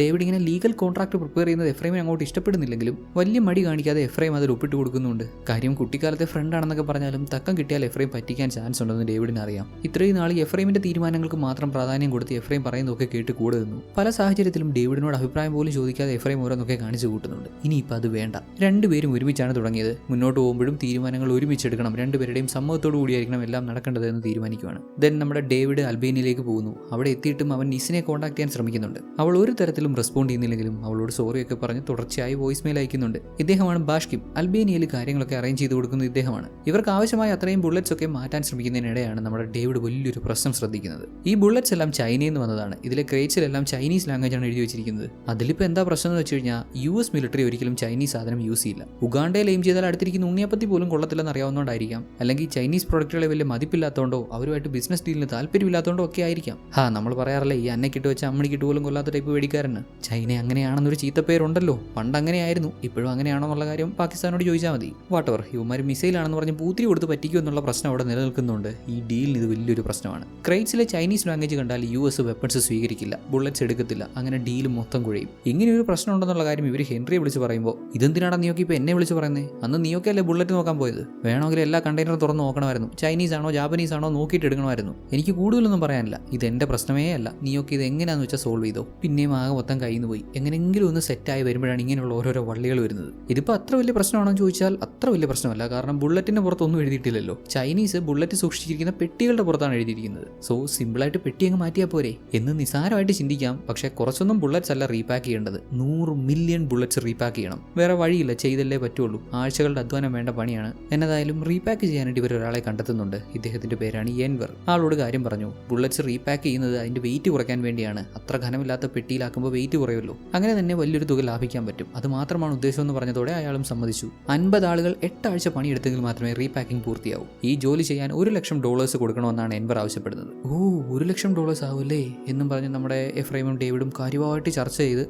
ഡേവിഡ് ഇങ്ങനെ ലീഗൽ കോൺട്രാക്ട് പ്രിപ്പയർ ചെയ്യുന്നത് എഫ്രൈമിനെ അങ്ങോട്ട് ഇഷ്ടപ്പെടുന്നില്ലെങ്കിലും വലിയ മടി കാണിക്കാതെ എഫ്രൈം അതിൽ ഒപ്പിട്ട് കൊടുക്കുന്നുണ്ട് കാര്യം കുട്ടിക്കാലത്തെ ഫ്രണ്ട് ആണെന്നൊക്കെ പറഞ്ഞാലും തക്കം കിട്ടിയാൽ എഫ്രൈം പറ്റിക്കാൻ ചാൻസ് ഉണ്ടെന്ന് ഡേവിഡിന് അറിയാം. ഇത്രയും നാൾ എഫ്രൈമിന്റെ തീരുമാനങ്ങൾക്ക് മാത്രം പ്രാധാന്യം കൊടുത്ത് എഫ്രൈം പറയുന്നതൊക്കെ കേട്ട് കൂടെ നിന്നു. പല സാഹചര്യത്തിലും ഡേവിഡിനോട് അഭിപ്രായം പോലും ചോദിക്കാതെ എഫ്രൈം ഓരോന്നൊക്കെ കാണിച്ചു കൂട്ടുന്നുണ്ട്. ഇനിയിപ്പോൾ അത് വേണ്ട. രണ്ടുപേരും ഒരുമിച്ചാണ് തുടങ്ങിയത്. മുന്നോട്ട് പോകുമ്പോഴും തീരുമാനങ്ങൾ ഒരുമിച്ചെടുക്കണം. രണ്ടുപേരുടെയും സമ്മതത്തോടു കൂടിയായിരിക്കണം എല്ലാം നടക്കേണ്ടത് എന്ന് തീരുമാനിക്കുകയാണ് ദെൻ നമ്മുടെ ഡേവിഡ് അൽബേനിയയിലേക്ക് പോകുന്നു. അവിടെ എത്തിയിട്ടും അവൻ നിസിനെ കോൺടാക്ട് ചെയ്യാൻ ശ്രമിക്കുന്നുണ്ട്. അവൾ ഒരു തരത്തിലും റെസ്പോണ്ട് ചെയ്യുന്നില്ലെങ്കിലും അവളോട് സോറിയൊക്കെ പറഞ്ഞ് തുടർച്ചയായി വോയിസ് മെയിൽ അയക്കുന്നുണ്ട്. ഇദ്ദേഹമാണ് ബാഷ്കിം. അൽബേനിയയിൽ കാര്യങ്ങളൊക്കെ അറേഞ്ച് ചെയ്ത് കൊടുക്കുന്ന ഇദ്ദേഹമാണ്. ഇവർക്ക് ആവശ്യമായ അത്രയും ബുള്ളറ്റ്സ് ഒക്കെ മാറ്റാൻ ശ്രമിക്കുന്നതിനിടെയാണ് നമ്മുടെ ഡേവിഡ് വലിയൊരു പ്രശ്നം ശ്രദ്ധിക്കുന്നത്. ഈ ബുള്ളറ്റ്സ് എല്ലാം ചൈനയിൽ നിന്ന് വന്നതാണ്. ഇതിലെ ക്രേറ്റ്സിലെല്ലാം ചൈനീസ് ലാംഗ്വേജ് ആണ് എഴുതി വെച്ചിരിക്കുന്നത്. അതിലിപ്പോൾ എന്താ പ്രശ്നം എന്ന് വെച്ച് കഴിഞ്ഞാൽ യു എസ് മിലിറ്ററി ഒരിക്കലും ചൈനീസ് സാധനം യൂസ് ചെയ്യില്ല. ഉഗാണ്ടയിൽ എയിം ചെയ്താൽ അടുത്തിരിക്കുന്ന ഉണ്ണിയപ്പത്തി പോലും കൊള്ളത്തില്ലെന്ന് അറിയാവുന്നതുകൊണ്ടായിരിക്കാം. അല്ലെങ്കിൽ ചൈനീസ് പ്രൊഡക്റ്റുകളെ വലിയ മതിപ്പില്ലാത്തതുകൊണ്ടോ അവരുമായിട്ട് ബിസിനസ് ഡീലിന് താല്പര്യമില്ലാത്തതുകൊണ്ടോ ഒക്കെ ആയിരിക്കാം. ഹാ നമ്മൾ പറയാറില്ല ഈ അന്നക്കിട്ട് വെച്ച അമ്മണിക്കിട്ട് പോലും കൊല്ലാത്ത ടൈപ്പ് വേടിക്കാരന് ചൈന അങ്ങനെയാണെന്നൊരു ചീത്തപ്പേരുണ്ടല്ലോ. പണ്ട് അങ്ങനെയായിരുന്നു. ഇപ്പോഴും അങ്ങനെയാണോ എന്നുള്ള കാര്യം പാകിസ്ഥാനോട് ചോദിച്ചാൽ മതി. വാട്ടവർ ഇവന്മാർ മിസൈലാണെന്ന് പറഞ്ഞ് പൂത്തിരി കൊടുത്ത് പറ്റിക്കും എന്നുള്ള പ്രശ്നം അവിടെ നിലനിൽക്കുന്നുണ്ട്. ഈ ഡീലിന് ഇത് വലിയൊരു പ്രശ്നമാണ്. ക്രൈറ്റ്സിലെ ചൈനീസ് ലാംഗ്വേജ് കണ്ടാൽ യു എസ് വെപ്പൺസ് സ്വീകരിക്കില്ല. ബുള്ളറ്റ്സ് എടുക്കത്തില്ല. അങ്ങനെ ഡീൽ മൊത്തം കുഴയും. ഇങ്ങനെ ഒരു പ്രശ്നം ഉണ്ടെന്നുള്ള കാര്യം ഇവർ ഹെൻറിയെ വിളിച്ച് പറയുമ്പോൾ ഇതെന്തിനാണ് നീയൊക്കെ ഇപ്പോൾ എന്നെ വിളിച്ച് പറയുന്നത് അന്ന് നീയൊക്കെ അല്ലേ ബുള്ളറ്റ് നോക്കാൻ പോയത്? വേണമെങ്കിൽ എല്ലാ കണ്ടെയ്നറും തുറന്ന് നോക്കണമായിരുന്നു. ചൈനീസ് ആണോ ജാപ്പനീസ് ആണോ നോക്കിയിട്ട് എടുക്കണമായിരുന്നു. എനിക്ക് കൂടുതലൊന്നും പറയാനില്ല. ഇത് എന്റെ പ്രശ്നമേ അല്ല. നീയൊക്കെ ഇത് എങ്ങനെയാണെന്ന് വെച്ചാൽ സോൾവ് ചെയ്തോ? പിന്നെയും ആകെ മൊത്തം കയ്യിൽ നിന്ന് പോയി. എങ്ങനെയെങ്കിലും ഒന്ന് സെറ്റായി വരുമ്പോഴാണ് ഇങ്ങനെയുള്ള ഓരോരോ വള്ളികൾ വരുന്നത്. ഇതിപ്പോൾ അത്ര വലിയ പ്രശ്നമാണോ എന്ന് ചോദിച്ചാൽ അത്ര വലിയ പ്രശ്നമല്ല. കാരണം ബുള്ളറ്റിന്റെ പുറത്തൊന്നും എഴുതിയിട്ടില്ലല്ലോ. ചൈനീസ് ബുള്ളറ്റ് സൂക്ഷിച്ചിരിക്കുന്ന പെട്ടികളുടെ പുറത്താണ് എഴുതിയിരിക്കുന്നത്. സോ സിമ്പിളായിട്ട് പെട്ടി അങ്ങ് മാറ്റിയാൽ പോരെ. എന്ന് നിസാരമായിട്ട് ചിന്തിക്കാം. പക്ഷേ കുറച്ചൊന്നും ബുള്ളറ്റ്സ് അല്ല റീപാക്ക് ചെയ്യേണ്ടത്. നൂറ് മില്യൺ ബുള്ളറ്റ്സ് റീപാക്ക് ചെയ്യണം. വേറെ വഴിയില്ല. ചെയ്തല്ലേ പറ്റുള്ളൂ. ആഴ്ചകളുടെ അധ്വാനം വേണ്ട പണിയാണ്. എന്നതായാലും റീപാക്ക് ചെയ്യാനായിട്ട് ഇവർ ഒരാളെ കണ്ടെത്തുന്നുണ്ട്. ഇദ്ദേഹത്തിന്റെ പേരാണ് എൻവർ ആളോട് കാര്യം പറഞ്ഞു. ബുള്ളറ്റ്സ് റീപാക്ക് ചെയ്യുന്നത് അതിന്റെ വെയിറ്റ് കുറയ്ക്കാൻ വേണ്ടിയാണ്. അത്ര ഘനമില്ലാത്ത പെട്ടിയിലാക്കുമ്പോൾ വെയിറ്റ് കുറയുമല്ലോ. അങ്ങനെ തന്നെ വലിയൊരു തുക ലാഭിക്കാൻ പറ്റും. അത് മാത്രമാണ് ഉദ്ദേശം എന്ന് പറഞ്ഞതോടെ അയാളും സമ്മതിച്ചു. അൻപത് ആളുകൾ എട്ടാഴ്ച പണിയെടുത്തെങ്കിൽ മാത്രമേ റീപാക്കിംഗ് പൂർത്തിയാവൂ. ഈ ജോലി ചെയ്യാൻ ഒരു ലക്ഷം ഡോളേഴ്സ് കൊടുക്കണമെന്നാണ് എൻവർ ആവശ്യപ്പെടുന്നത്. ഓ ഒരു ലക്ഷം ഡോളേഴ്സ് ആവുമല്ലേ എന്നും പറഞ്ഞ് നമ്മുടെ എഫ്രൈമും ഡേവിഡും കാര്യമായിട്ട് ചർച്ച ചെയ്ത്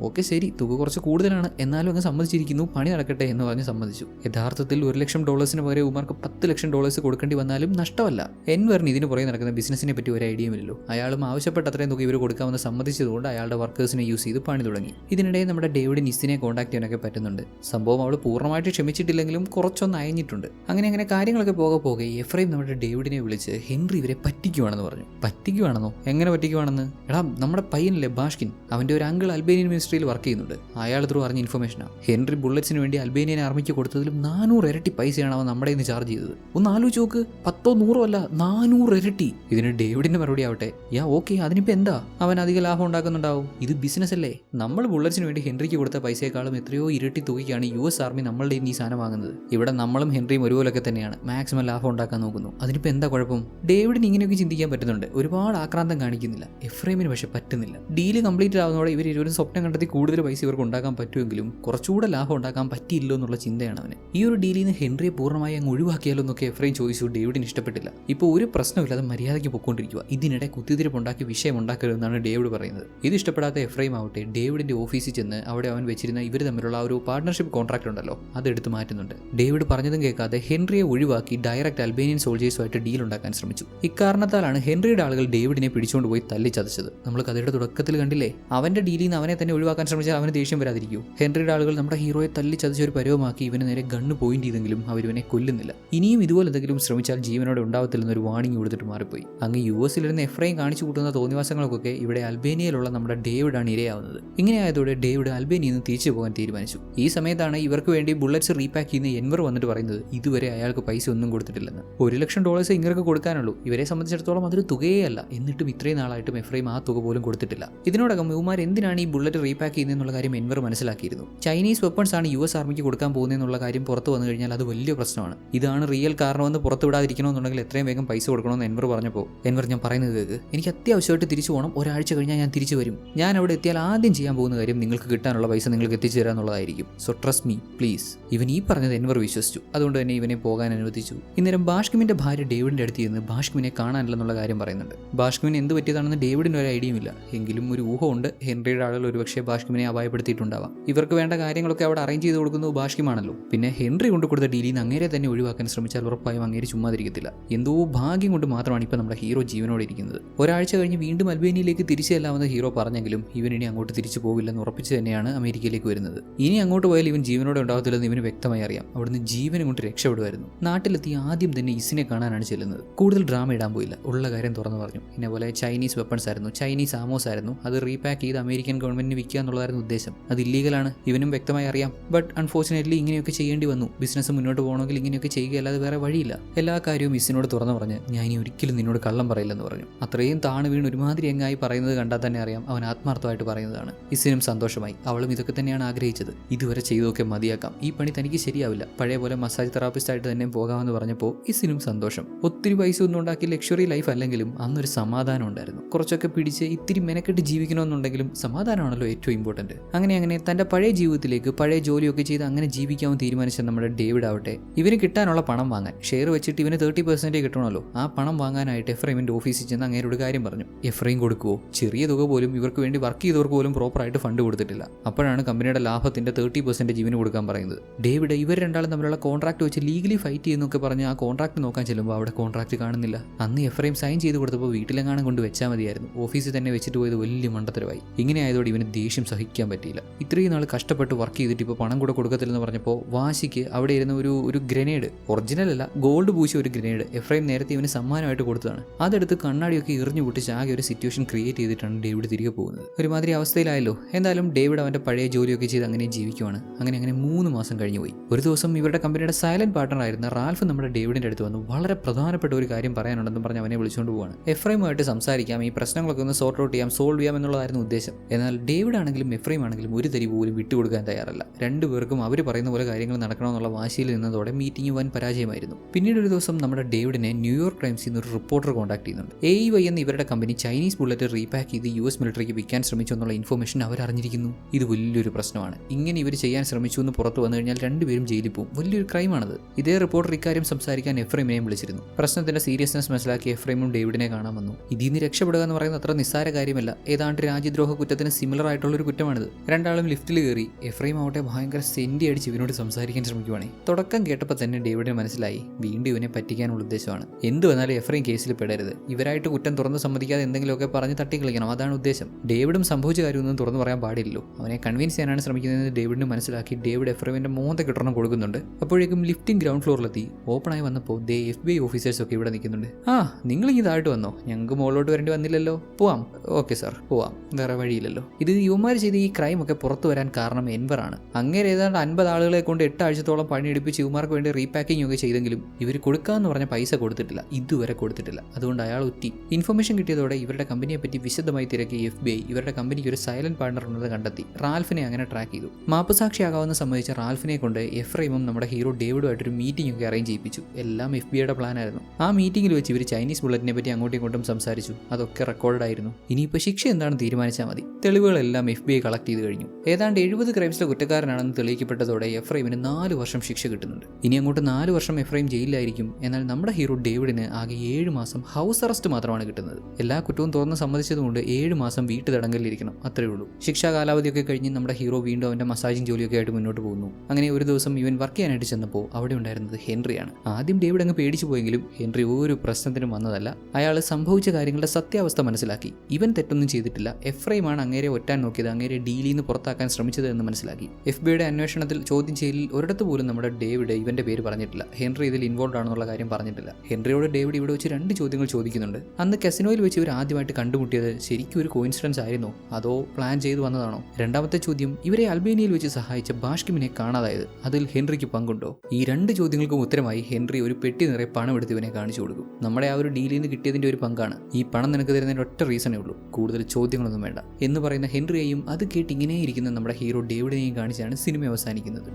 ഓക്കെ ശരി തുക കുറച്ച് കൂടുതലാണ്. എന്നാലും അങ്ങ് സമ്മതിച്ചിരിക്കുന്നു പണി നടക്കട്ടെ എന്ന് പറഞ്ഞ് സമ്മതിച്ചു. യഥാർത്ഥത്തിൽ ഒരു ലക്ഷം ഡോളേഴ്സിന് പകരം ഉമാർക്ക് പത്ത് ലക്ഷം ഡോളേഴ്സ് കൊടുക്കേണ്ടി വന്നാലും നഷ്ടമല്ല. എൻവറിന് ഇതിന് പുറകെ നടക്കുന്ന ബിസിനസിനെ പറ്റി ഒരു ഐഡിയയുമില്ലല്ലോ അയാളും ആവശ്യപ്പെട്ട അത്രയും തുക ഇവർ കൊടുക്കാമെന്ന് സമ്മതിച്ചതുകൊണ്ട് അയാളുടെ വർക്കേഴ്സിനെ യൂസ് ചെയ്ത് പണി തുടങ്ങി. ഇതിനിടെ നമ്മുടെ ഡേവിഡ് നിസിനെ കോൺടാക്ട് ചെയ്യാനൊക്കെ പറ്റുന്നുണ്ട്. സംഭവം അവൾ പൂർണമായിട്ട് ക്ഷമിച്ചിട്ടില്ലെങ്കിലും കുറച്ചൊന്ന് അയഞ്ഞിട്ടുണ്ട്. അങ്ങനെ അങ്ങനെ കാര്യങ്ങളൊക്കെ പോകെ പോകെ എഫ്രൈം നമ്മുടെ ഡേവിഡിനെ വിളിച്ച് ഹെൻറി ഇവരെ പറ്റിക്കുവാണെന്ന് പറഞ്ഞു. പറ്റിക്കുവാണെന്നോ? എങ്ങനെ പറ്റിക്കുവാണെന്ന്? എടാ നമ്മുടെ പയ്യനല്ലേ ബാഷ്കിൻ. അവന്റെ ഒരു അങ്കിൾ അൽബേനിയൻ മിനിസ്ട്രിയിൽ വർക്ക് ചെയ്യുന്നുണ്ട്. അയാൾ ത്രൂ അറിഞ്ഞ ഇൻഫർമേഷനാണ് ഹെൻറി ബുള്ളറ്റ്സിന് വേണ്ടി അൽബേനിയൻ ആർമിക്ക് കൊടുത്തതിലും നാനൂറ് ഇരട്ടി പൈസയാണ് അവൻ നമ്മുടെ നിന്ന് ചാർജ് ചെയ്തത്. ഒന്ന് ആലോചിച്ച് നോക്ക്. പത്തോ നൂറോ അല്ല നാനൂറ് ഇരട്ടി. ഇതിന് ഡേവിഡിന്റെ മറുപടി ആവട്ടെ. യാ ഓക്കെ അതിനിപ്പോൾ എന്താ? അവൻ അധിക ലാഭം ഉണ്ടാക്കുന്നുണ്ടാവും. ഇത് ബിസിനസ് അല്ലേ? നമ്മൾ ബുള്ളറ്റ്സിന് വേണ്ടി ഹെൻറിക്ക് കൊടുത്ത പൈസയെക്കാളും എത്രയോ ഇരട്ടി തുകയ്ക്കാണ് യു എസ് ആർമി നമ്മളുടെ ഈ സാധനം വാങ്ങുന്നത്. ഇവിടെ നമ്മളും ഹെൻറിയും ഒരുപോലൊക്കെ തന്നെയാണ്. മാക്സിമം ലാഭം ഉണ്ടാക്കാൻ നോക്കുന്നു. അതിനിപ്പോൾ എന്താ കുഴപ്പം? ഡേവിഡിന് ഇങ്ങനെയൊക്കെ ചിന്തിക്കാൻ പറ്റുന്നുണ്ട്. ഒരുപാട് ആക്രാന്തം കാണിക്കുന്നില്ല. എഫ്രൈമിന് പക്ഷെ പറ്റുന്നില്ല. ഡീൽ കംപ്ലീറ്റ് ആവുന്നതോടെ ഇവർ ഇരുവരും സ്വപ്നം കണ്ടെത്തി കൂടുതൽ പൈസ ഇവർക്ക് ഉണ്ടാക്കാൻ പറ്റുമെങ്കിലും കുറച്ചുകൂടെ ലാഭം ഉണ്ടാക്കാൻ പറ്റിയില്ലോ എന്നുള്ള ചിന്തയാണ് അവന്. ഈ ഒരു ഡീലിൽ നിന്ന് ഹെൻറിയെ പൂർണമായി അങ്ങ് ഒഴിവാക്കിയാലോ എന്നൊക്കെ എഫ്രൈം ചോദിച്ചു. ഡേവിഡിന് ഇഷ്ടപ്പെട്ടില്ല. ഇപ്പോൾ ഒരു പ്രശ്നമില്ലാതെ മര്യാദയ്ക്ക് പൊക്കോണ്ടിരിക്കുക ഇതിനിടെ കുത്തിത്തിരിപ്പുണ്ടാക്കി വിഷയം ഉണ്ടാക്കരുതെന്നാണ് ഡേവിഡ് പറയുന്നത്. ഇത് ഇഷ്ടപ്പെടാത്ത എഫ്രൈം ആവട്ടെ ഡേവിഡിന്റെ ഓഫീസിൽ ചെന്ന് അവിടെ അവൻ വെച്ചിരുന്ന ഇവർ തമ്മിലുള്ള ഒരു പാർട്ണർഷിപ്പ് കോൺട്രാക്ട് ഉണ്ടല്ലോ അത് എടുത്തു മാറ്റുന്നുണ്ട്. ഡേവിഡ് പറഞ്ഞതും കേൾക്കാതെ ഹെൻറിയെ ഒഴിവാക്കി ഡയറക്റ്റ് അൽബേനിയൻ സോൾജേഴ്സുമായിട്ട് ഡീൽ ഉണ്ടാക്കാൻ ശ്രമിച്ചു. ഇക്കാരണത്താലാണ് ഹെൻറിയുടെ ആളുകൾ ഡേവിഡിനെ പിടിച്ചുകൊണ്ട് പോയി തല്ലിച്ചതച്ചത്. നമ്മൾ കഥയുടെ തുടക്കത്തിൽ കണ്ടില്ലേ അവന്റെ ഡീലിൽ നിന്ന് അവനെ തന്നെ ഒഴിവാക്കാൻ ശ്രമിച്ചാൽ അവന് ദേഷ്യം വരാതിരിക്കൂ. ഹെൻറിയുടെ ആളുകൾ നമ്മുടെ ഹീറോയെ തല്ലിച്ചതച്ച ഒരു പരവമാക്കി ഇവന് നേരെ ഗണ്ണ് പോയിന്റ് ചെയ്തെങ്കിലും അവരിവനെ കൊല്ലുന്നില്ല. ഇനിയും ഇതുപോലെ എന്തെങ്കിലും ശ്രമിച്ചാൽ ജീവനോടെ ഉണ്ടാവത്തില്ലെന്നൊരു വാണിംഗ് കൊടുത്തിട്ട് മാറിപ്പോയി. അങ്ങ് യു എസിലിരുന്ന് എഫ്രൈം കാണിച്ചു കൂട്ടുന്ന തോന്നിവാസങ്ങൾക്കൊക്കെ ഇവിടെ അൽബേനിയയിലുള്ള നമ്മുടെ ഡേവിഡാണ് ഇരയാവുന്നത്. ഇങ്ങനെയായതോടെ ഡേവിഡ് അൽബേനിയിൽ നിന്ന് തിരിച്ചു പോകാൻ തീരുമാനിച്ചു. ഈ സമയത്താണ് ഇവർക്ക് വേണ്ടി ബുള്ളറ്റ്സ് റീപാക്ക് ചെയ്യുന്ന എൻവർ വന്നിട്ട് പറയുന്നത് ഇതുവരെ അയാൾക്ക് പൈസ ഒന്നും കൊടുത്തിട്ടില്ലെന്ന്. ഒരു ലക്ഷം ഡോളേഴ്സ് ഇങ്ങർക്ക് കൊടുക്കാനുള്ളൂ. ഇവരെ സംബന്ധിച്ചിടത്തോളം അതൊരു തുകയേ അല്ല എന്നിട്ടും ഇത്രയും നാളായിട്ടും എഫ്രൈം ആ തുക പോലും കൊടുത്തിട്ടില്ല. ഇതിനോടകം ഇവമാർ എന്തിനാണ് ഈ ബുള്ളറ്റ് റീപാക്ക് ചെയ്യുന്നതെന്നുള്ള കാര്യം എൻവർ മനസ്സിലാക്കിയിരുന്നു. ചൈനീസ് വെപ്പൺസ് ആണ് യു എസ് ആർമിക്ക് കൊടുക്കാൻ പോകുന്നതെന്നുള്ള കാര്യം പുറത്തു വന്നു കഴിഞ്ഞാൽ അത് വലിയ പ്രശ്നമാണ്. ഇതാണ് റിയൽ കാരണമെന്ന് പുറത്തു വിടാതിരിക്കണമെന്നുണ്ടെങ്കിൽ എത്രയും വേഗം പൈസ കൊടുക്കണമെന്ന് എൻവർ പറഞ്ഞപ്പോൾ എൻവർ ഞാൻ പറയുന്നത് എനിക്ക് അത്യാവശ്യമായിട്ട് തിരിച്ചു പോകണം ഒരാഴ്ച കഴിഞ്ഞാൽ ഞാൻ തിരിച്ചു വരും. ഞാൻ അവിടെ എത്തിയാൽ ആദ്യം ചെയ്യാൻ പോകുന്ന കാര്യം നിങ്ങൾക്ക് കിട്ടാനുള്ള പൈസ നിങ്ങൾക്ക് എത്തിച്ചു തരാന്നുള്ളതായിരിക്കും. സോ ട്രസ്റ്റ് മീ പ്ലീസ് ഇവൻ ഈ പറഞ്ഞത് എൻവർ വിശ്വസിച്ചു. അതുകൊണ്ട് തന്നെ ഇവനെ പോകാൻ അനുവദിച്ചു. ഇന്നേരം ബാഷ്കിമിന്റെ ഭാര്യ ഡേവിഡിന്റെ അടുത്ത് ചെന്ന് ബാഷ്കിമിനെ കാണാനില്ലെന്നുള്ള കാര്യം പറയുന്നുണ്ട്. ബാഷ്കിമിന് എന്ത് പറ്റിയതാണെന്ന് ഡേവിഡിന് ഒരു ഐഡിയയും ഇല്ല. എങ്കിലും ഒരു ഊഹമുണ്ട്. ഹെൻറിയുടെ ആളുകൾ ഒരുപക്ഷെ ബാഷ്കിമിനെ അപായപ്പെടുത്തിയിട്ടുണ്ടാവാം. ഇവർക്ക് വേണ്ട കാര്യങ്ങളൊക്കെ അവിടെ അറേഞ്ച് ചെയ്ത് കൊടുക്കുന്നത് ബാഷ്കിമാണല്ലോ. പിന്നെ ഹെൻറി കൊണ്ട് കൊടുത്ത ഡീലിൽ നിന്ന് അങ്ങേരെ തന്നെ ഒഴിവാക്കാൻ ശ്രമിച്ചാൽ ഉറപ്പായും അങ്ങേര് ചുമ്മാതിരിക്കത്തില്ല. എന്തോ ഭാഗ്യം കൊണ്ട് മാത്രമാണ് ഇപ്പോൾ നമ്മുടെ ഹീറോ ജീവനോടെ ഇരിക്കുന്നത്. ഒരാഴ്ച കഴിഞ്ഞ് വീണ്ടും അൽബേനിയയിലേക്ക് തിരിച്ചു ചെല്ലാമെന്ന് ഹീറോ പറഞ്ഞെങ്കിലും ഇവൻ ഇനി അങ്ങോട്ട് തിരിച്ചു പോകില്ലെന്ന് ഉറപ്പിച്ചു തന്നെയാണ് അമേരിക്കയിലേക്ക് വരുന്നത്. ഇനി അങ്ങോട്ട് പോയാൽ ഇവൻ ജീവനോടെ ഉണ്ടാകത്തില്ലെന്ന് ഇവന് വ്യക്തമായി അറിയാം. അവിടുന്ന് ജീവനും കൊണ്ട് രക്ഷപ്പെടുമായിരുന്നു നാട്ടിലെത്തി ആദ്യം തന്നെ ഇസിനെ കാണാനാണ് ചെല്ലുന്നത്. കൂടുതൽ ഡ്രാമ ഇടാൻ പോയില്ല. ഉള്ള കാര്യം തുറന്നു പറഞ്ഞു. പിന്നെ പോലെ ചൈനീസ് വെപ്പൺസ് ആയിരുന്നു. ചൈനീസ് ആമോസ് ആയിരുന്നു. അത് റീപാക്ക് ചെയ്ത് അമേരിക്കൻ ഗവൺമെന്റിന് വിൽക്കുക എന്നുള്ളതായിരുന്നു ഉദ്ദേശം. അത് ഇല്ലീഗലാണ് ഇവനും വ്യക്തമായി അറിയാം. ബട്ട് അൺഫോർച്ചുനേറ്റ്ലി ഇങ്ങനെയൊക്കെ ചെയ്യേണ്ടി വന്നു. ബിസിനസ് മുന്നോട്ട് പോകണമെങ്കിൽ ഇങ്ങനെയൊക്കെ ചെയ്യുക അല്ലാതെ വേറെ വഴിയില്ല. എല്ലാ കാര്യവും ഇസിനോട് തുറന്നു പറഞ്ഞ് ഞാൻ ഇനി ഒരിക്കലും നിന്നോട് കള്ളം പറയില്ലെന്ന് പറഞ്ഞു. അത്രയും താണു വീണ് ഒരുമാതിരി എങ്ങായി പറയുന്നത് കണ്ടാൽ തന്നെ അറിയാം അവൻ ആത്മാർത്ഥമായിട്ട് പറയുന്നതാണ്. ഇസിനും സന്തോഷമായി. അവളും ഇതൊക്കെ തന്നെയാണ് ആഗ്രഹിച്ചത്. ഇതുവരെ ചെയ്തൊക്കെ മതിയാക്കാം. ഈ പണി തനിക്ക് ശരിയാവില്ല. പഴയ പോലെ മസാജ് തെറാപ്പിസ്റ്റ് ആയിട്ട് തന്നെ പോകാമെന്ന് പറഞ്ഞപ്പോൾ ഇസിനും സന്തോഷം. ഒത്തിരി പൈസ ഒന്നും ഉണ്ടാക്കി ലക്ഷറി ലൈഫ് അല്ലെങ്കിലും അന്നൊരു സമാധാനം ഉണ്ടായിരുന്നു. കുറച്ചൊക്കെ പിടിച്ച് ഇത്തിരി മെനക്കെട്ട് ജീവിക്കണമെന്നുണ്ടെങ്കിലും സമാധാനമാണല്ലോ ഏറ്റവും ഇമ്പോർട്ടന്റ് അങ്ങനെ അങ്ങനെ തന്റെ പഴയ ജീവിതത്തിലേക്ക് പഴയ ജോലിയൊക്കെ ചെയ്ത് അങ്ങനെ ജീവിക്കാമെന്ന് തീരുമാനിച്ച നമ്മുടെ ഡേവിഡ് ആവട്ടെ ഇവന് കിട്ടാനുള്ള പണം വാങ്ങാൻ. ഷെയർ വെച്ചിട്ട് ഇവന് തേർട്ടി പെർസെന്റേ കിട്ടണമല്ലോ. ആ പണം വാങ്ങാനായിട്ട് എഫ്രൈമിന്റെ ഓഫീസിൽ ചെന്ന് അങ്ങേരോട് കാര്യം പറഞ്ഞു. എഫ്രൈം കൊടുക്കുവോ? ചെറിയ തുക പോലും ഇവർക്ക് വേണ്ടി വർക്ക് ചെയ്തവർക്ക് പോലും പ്രോപ്പറായിട്ട് ഫണ്ട് കൊടുത്തിട്ടില്ല. അപ്പോഴാണ് കമ്പനിയുടെ ലാഭത്തിന്റെ തേർട്ടി പെർസെന്റ് ജീവന് കൊടുക്കാൻ പറയുന്നത്. ഡേവിഡ് ഇവർ രണ്ടാളും തമ്മിലുള്ള കോൺട്രാക്ട് വെച്ച് ലീഗലി ഫൈറ്റ് ചെയ്യുന്നൊക്കെ പറഞ്ഞ് ആ കോൺട്രാക്ട് നോക്കാൻ ചെല്ലുമ്പോൾ അവിടെ കോൺട്രാക്ട് കാണുന്നില്ല. അന്ന് എഫ്രയും സൈൻ ചെയ്ത് കൊടുത്തപ്പോൾ വീട്ടിലെങ്ങാനും കൊണ്ട് വെച്ചാൽ മതിയായിരുന്നു. ഓഫീസിൽ തന്നെ വെച്ചിട്ട് പോയത് വലിയ മണ്ടത്തരമായി. ഇങ്ങനെ ആയതോടെ ഇവന് ദേഷ്യം സഹിക്കാൻ പറ്റിയില്ല. ഇത്രയും നാൾ കഷ്ടപ്പെട്ട് വർക്ക് ചെയ്തിട്ട് ഇപ്പോൾ പണം കൂടെ കൊടുക്കത്തില്ലെന്ന് പറഞ്ഞപ്പോൾ വാശിക്ക് അവിടെ ഇരുന്ന ഒരു ഒരു ഗ്രനേഡ് ഒറിജിനൽ അല്ല ഗോൾഡ് പൂശിയ ഒരു ഗ്രനേഡ് എഫ്രൈം നേരത്തെ ഇവന് സമ്മാനമായിട്ട് കൊടുത്തതാണ്. അതെടുത്ത് കണ്ണാടിയൊക്കെ എറിഞ്ഞു പൊട്ടിച്ച് ആകെ ഒരു സിറ്റുവേഷൻ ക്രിയേറ്റ് ചെയ്തിട്ടാണ് ഡേവിഡ് തിരികെ പോകുന്നത്. ഒരുമാതിരി അവസ്ഥയിലായല്ലോ. എന്തായാലും ഡേവിഡ് അവന്റെ പഴയ ജോലിയൊക്കെ ചെയ്ത് അങ്ങനെ ജീവിക്കുവാണ്. അങ്ങനെ അങ്ങനെ മൂന്ന് മാസം കഴിഞ്ഞു പോയി. ഒരു ദിവസം ഇവരുടെ കമ്പനിയുടെ സൈലന്റ് പാർട്ണർ ആയിരുന്ന റാൽഫ് നമ്മുടെ ഡേവിഡിന്റെ അടുത്ത് വന്ന്. വളരെ പ്രധാനപ്പെട്ട ഒരു കാര്യം പറയാനുണ്ടെന്ന് പറഞ്ഞ് അവനെ വിളിച്ചുകൊണ്ട് പോവാണ്. എഫ്രൈമുമായിട്ട് സംസാരിക്കാം ഈ പ്രശ്നങ്ങളൊക്കെ ഒന്ന് സോർട്ട് ഔട്ട് ചെയ്യാം സോൾവ് ചെയ്യാം എന്നുള്ളതായിരുന്നു ഉദ്ദേശം. എന്നാൽ ഡേവിഡ് ആണെങ്കിലും എഫ്രൈം ആണെങ്കിലും ഒരു തരി പോലും വിട്ടുകൊടുക്കാൻ തയ്യാറല്ല. രണ്ടുപേർക്കും അവർ പറയുന്ന പോലെ കാര്യങ്ങൾ നടക്കണമെന്നുള്ള വാശിയിൽ നിന്നതോടെ മീറ്റിംഗ് വൻ പരാജയമായിരുന്നു. പിന്നീട് ഒരു ദിവസം നമ്മുടെ ഡേവിഡിനെ ന്യൂയോർക്ക് ടൈംസിൽ നിന്ന് ഒരു റിപ്പോർട്ടർ കോൺടാക്ട് ചെയ്യുന്നുണ്ട്. എ വൈ എന്ന ഇവരുടെ കമ്പനി ചൈനീസ് ബുള്ളറ്റ് റീപാക്ക് ചെയ്ത് യു എസ് മിലിറ്ററിക്ക് വിൽക്കാൻ ശ്രമിച്ചു എന്നുള്ള ഇൻഫർമേഷൻ അവർ അറിഞ്ഞിരിക്കുന്നു ഇത് വലിയൊരു പ്രശ്നമാണ്. ഇങ്ങനെ ഇവർ ചെയ്യാൻ ശ്രമിച്ചു എന്ന് പുറത്തു വന്നു കഴിഞ്ഞാൽ രണ്ടുപേരും ജയിലിൽ പോകും. വലിയൊരു ക്രൈമാണത് ഇതേ റിപ്പോർട്ടർ ഇക്കാര്യം സംസാരിക്കാൻ എഫ്രൈമിനെയും വിളിച്ചിരുന്നു. പ്രശ്നത്തിന്റെ സീരിയസ്നെസ് മനസ്സിലാക്കി എഫ്രൈമും ഡേവിഡിനെ കാണാൻ വന്നു. ഇതിൽ നിന്ന് രക്ഷപ്പെടുക എന്ന് പറയുന്നത് അത്ര നിസ്സാര കാര്യമല്ല. ഏതാണ്ട് രാജ്യദ്രോഹ കുറ്റത്തിന് സിമിലർ ആയിട്ടുള്ള ഒരു കുറ്റമാണിത്. രണ്ടാളും ലിഫ്റ്റിൽ കയറി എഫ്രൈം ആവട്ടെ ഭയങ്കര സെന്റി അടിച്ച് ഇവനോട് സംസാരിക്കാൻ ശ്രമിക്കുവാണേ. തുടക്കം കേട്ടപ്പോൾ തന്നെ ഡേവിഡിന് മനസ്സിലായി. വീണ്ടും ഇവനെ പറ്റിക്കാനുള്ള ഉദ്ദേശമാണ്. എന്ത് വന്നാലും എഫ്രൈം കേസിൽ പെടരുത്. ഇവരായിട്ട് കുറ്റം തുറന്ന് സമ്മതിക്കാതെ എന്തെങ്കിലുമൊക്കെ പറഞ്ഞ് തട്ടിക്കളിക്കണം. അതാണ് ഉദ്ദേശം. ഡേവിഡും സംഭവിച്ച കാര്യമൊന്നും തുറന്നു പറയാൻ പാടില്ലല്ലോ. അവനെ കൺവിൻസ് ചെയ്യാനാണ് ശ്രമിക്കുന്നത് ഡേവിഡിന് മനസ്സിലാക്കി ഡേവിഡ് എഫ്രൈമിന്റെ മോന്ത കിട്ടണം കൊടുക്കുന്നുണ്ട്. അപ്പോഴേക്കും ലിഫ്റ്റിംഗ് ഗ്രൗണ്ട് ഫ്ലോറിലെത്തി ഓപ്പണായി വന്നപ്പോൾ ദേ എഫ് ബി ഐ ഓഫീസേഴ്സ് ഒക്കെ ഇവിടെ നിൽക്കുന്നുണ്ട്. ആ നിങ്ങൾ ഈ താഴ്ത്തു വന്നോ? ഞങ്ങൾക്ക് മുകളിലോട്ട് വരേണ്ടി വന്നില്ലല്ലോ. പോവാം. ഓക്കെ സാർ പോവാം. വേറെ വഴിയില്ലല്ലോ. ഇത് യുവമാർ ചെയ്ത് ഈ ക്രൈം ഒക്കെ പുറത്തു വരാൻ കാരണം എൻവറാണ് അങ്ങനെ ഏതാണ്ട് അൻപത് ആളുകളെ കൊണ്ട് എട്ട് ആഴ്ചത്തോളം പണിയെടുപ്പിച്ച് യുവമാർക്ക് വേണ്ടി റീപാക്കിംഗ് ഒക്കെ ചെയ്തെങ്കിലും ഇവർ കൊടുക്കാന്ന് പറഞ്ഞ പൈസ കൊടുത്തിട്ടില്ല. ഇതുവരെ കൊടുത്തിട്ടില്ല. അതുകൊണ്ട് അയാൾ ഒറ്റി. ഇൻഫർമേഷൻ കിട്ടിയതോടെ ഇവരുടെ കമ്പനിയെ പറ്റി വിശദമായി തിരക്കിയ എഫ് ബി ഐ ഇവരുടെ കമ്പനിക്ക് ഒരു സൈലന്റ് പാർട്ണർ ഉള്ളത് കണ്ടെത്തി. റാൽഫിനെ അങ്ങനെ ട്രാക്ക് ചെയ്തു. മാപ്പസാക്ഷിയാകാവുന്ന സംബന്ധിച്ച റാൽഫിനെ കൊണ്ട് എഫ്രൈമും നമ്മുടെ ഹീറോ ഡേവിഡുമായിട്ടൊരു മീറ്റിംഗ് ഒക്കെ അറേഞ്ച് ചെയ്യിപ്പിച്ചു. എല്ലാം എഫ് ബി ഐയുടെ പ്ലാൻ ആയിരുന്നു. ആ മീറ്റിംഗിൽ വെച്ച് ഇവർ ചൈനീസ് ബുള്ളറ്റിനെ പറ്റി അങ്ങോട്ടും ഇങ്ങോട്ടും സംസാരിച്ചു. അതൊക്കെ റെക്കോർഡ് ആയിരുന്നു. ഇനിയിപ്പോൾ ശിക്ഷ എന്താണെന്ന് തീരുമാനിച്ചാൽ മതി. തെളിവുകളെല്ലാം എഫ് ബി ഐ കളക്ട് ചെയ്ത് കഴിഞ്ഞു. ഏതാണ്ട് എഴുപത് ക്രൈംസിലെ കുറ്റക്കാരനാണെന്ന് തെളിയിക്കപ്പെട്ടതോടെ എഫ്രൈമിന് നാല് വർഷം ശിക്ഷ കിട്ടുന്നുണ്ട്. ഇനി അങ്ങോട്ട് നാല് വർഷം എഫ്രൈം ജയിലിലായിരിക്കും. എന്നാൽ നമ്മുടെ ഹീറോ ഡേവിഡിന് ആകെ ഏഴ് മാസം ഹൗസ് അറസ്റ്റ് മാത്രമാണ് കിട്ടുന്നത്. എല്ലാ കുറ്റവും തുറന്ന് സമ്മതിച്ചതുകൊണ്ട് ഏഴ് മാസം വീട്ടു തടങ്കലിരിക്കണം അത്രേ ഉള്ളൂ. ശിക്ഷാ കാലാവധിയൊക്കെ കഴിഞ്ഞ് നമ്മുടെ ഹീറോ വീണ്ടും അവന്റെ മസാജിങ് ജോലിയൊക്കെ ആയിട്ട് മുന്നോട്ട് പോകുന്നു. അങ്ങനെ ഒരു ദിവസം ഇവൻ വർക്ക് ചെയ്യാനായിട്ട് ചെന്നപ്പോൾ അവിടെ ഉണ്ടായിരുന്നത് ഹെൻറിയാണ്. ആദ്യം ഡേവിഡ് അങ്ങ് പേടിച്ചു പോയെങ്കിലും ഹെൻറി ഒരു പ്രശ്നത്തിനും വന്നതല്ല. അയാൾ സംഭവിച്ച കാര്യങ്ങളുടെ സത്യാവസ്ഥ മനസ്സിലാക്കി. ഇവൻ തെറ്റൊന്നും ചെയ്തിട്ടില്ല. എഫ്രൈമാണ് അങ്ങേരെ ഒറ്റാൻ നോക്കിയത് അങ്ങേരെ ഡീലിൽ നിന്ന് പുറത്താക്കാൻ ശ്രമിച്ചത് എന്ന് മനസ്സിലാക്കി. എഫ് ബിയുടെ അന്വേഷണത്തിൽ ചോദ്യം ചെയ്യലിൽ ഒരിടത്ത് പോലും നമ്മുടെ ഡേവിഡ് ഇവന്റെ പേര് പറഞ്ഞിട്ടില്ല. ഹെൻറി ഇതിൽ ഇൻവോൾവ് ആണെന്നുള്ള കാര്യം പറഞ്ഞിട്ടില്ല. ഹെൻറിയോട് ഡേവിഡ് ഇവിടെ വെച്ച് രണ്ട് ചോദ്യങ്ങൾ ചോദിക്കുന്നുണ്ട്. അന്ന് കസിനോയിൽ വെച്ച് ഇവർ ആദ്യമായിട്ട് കണ്ടുമുട്ടിയത് ശരിക്കും ഒരു കോയിൻസിഡൻസ് ആയിരുന്നു? അതോ പ്ലാൻ ചെയ്തു വന്നതാണോ? രണ്ടാമത്തെ ചോദ്യം ഇവരെ അൽബേനിയയിൽ വെച്ച് സഹായിച്ച ബാഷ്കിമിനെ കാണാതായത് അതിൽ ഹെൻറിക്ക് പങ്കുണ്ടോ? ഈ രണ്ട് ചോദ്യങ്ങൾക്കും ഉത്തരമായി ഹെൻറി ഒരു പെട്ടി നിറയെ പണം എടുത്ത് ഇവനെ കാണിച്ചു കൊടുക്കും. നമ്മുടെ ആ ഒരു ഡീലിൽ നിന്ന് കിട്ടിയതിന്റെ ഒരു പങ്കാണ്. ഈ പണം നിനക്ക് തരുന്നതിന്റെ ഒറ്റ റീസണേ ഉള്ളൂ. കൂടുതൽ ചോദ്യങ്ങളൊന്നും വേണ്ട. എന്ന് പറയുന്ന ഹെൻറിയെയും അത് കേട്ട് ഇങ്ങനെ ഇരിക്കുന്ന നമ്മുടെ ഹീറോ ഡേവിഡിനെയും കാണിച്ചാണ് സിനിമ അവസാനിക്കുന്നത്.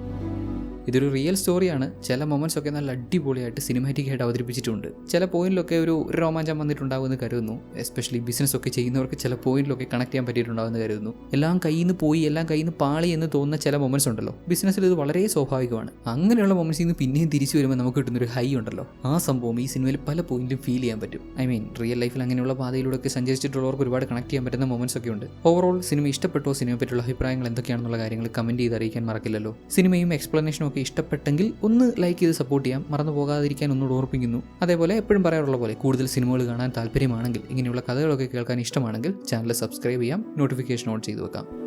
ഇതൊരു റിയൽ സ്റ്റോറിയാണ് ചില മൊമെന്റ്സ് ഒക്കെ നല്ല അടിപൊളിയായിട്ട് സിനിമാറ്റിക് ആയിട്ട് അവതരിപ്പിച്ചിട്ടുണ്ട്. ചില പോയിന്റിലൊക്കെ ഒരു രോമാഞ്ചം വന്നിട്ടുണ്ടാവുമെന്ന് കരുതുന്നു. എസ്പെഷ്യലി ബിസിനസ് ഒക്കെ ചെയ്യുന്നവർക്ക് ചില പോയിന്റിലൊക്കെ കണക്ട് ചെയ്യാൻ പറ്റിയിട്ടുണ്ടാവുമെന്ന് കരുതുന്നു. എല്ലാം കയ്യിൽ നിന്ന് പോയി എല്ലാം കയ്യിൽ നിന്ന് പാളി എന്ന് തോന്നുന്ന ചില മൊമെന്റ്സ് ഉണ്ടല്ലോ. ബിസിനസ്സിൽ ഇത് വളരെ സ്വാഭാവികമാണ്. അങ്ങനെയുള്ള മൊമെന്റ്സിൽ നിന്ന് പിന്നെയും തിരിച്ചു വരുമ്പോൾ നമുക്ക് കിട്ടുന്നൊരു ഹൈ ഉണ്ടല്ലോ. ആ സംഭവം ഈ സിനിമയിൽ പല പോയിന്റിലും ഫീൽ ചെയ്യാൻ പറ്റും. ഐ മീൻ റിയൽ ലൈഫിൽ അങ്ങനെയുള്ള പാതയിലൂടെ ഒക്കെ സഞ്ചരിച്ചിട്ടുള്ളവർക്ക് ഒരുപാട് കണക്ട് ചെയ്യാൻ പറ്റുന്ന മൊമെന്റ്സ് ഒക്കെ ഉണ്ട്. ഓവറോൾ സിനിമ ഇഷ്ടപ്പെട്ടോ സിനിമയെ പറ്റിയുള്ള അഭിപ്രായങ്ങൾ എന്തൊക്കെയാണെന്നുള്ള കാര്യങ്ങൾ കമന്റ് ചെയ്ത് അറിയിക്കാൻ മറക്കില്ലല്ലോ. സിനിമയും എക്സ്പ്ലനേഷനും ഒക്കെ ഇഷ്ടപ്പെട്ടെങ്കിൽ ഒന്ന് ലൈക്ക് ചെയ്ത് സപ്പോർട്ട് ചെയ്യാം. മറന്നു പോകാതിരിക്കാൻ ഒന്നുകൂടെ ഓർപ്പിക്കുന്നു. അതേപോലെ എപ്പോഴും പറയാറുള്ള പോലെ കൂടുതൽ സിനിമകൾ കാണാൻ താല്പര്യമാണെങ്കിൽ ഇങ്ങനെയുള്ള കഥകളൊക്കെ കേൾക്കാൻ ഇഷ്ടമാണെങ്കിൽ ചാനൽ സബ്സ്ക്രൈബ് ചെയ്യാം. നോട്ടിഫിക്കേഷൻ ഓൺ ചെയ്തു വെക്കാം.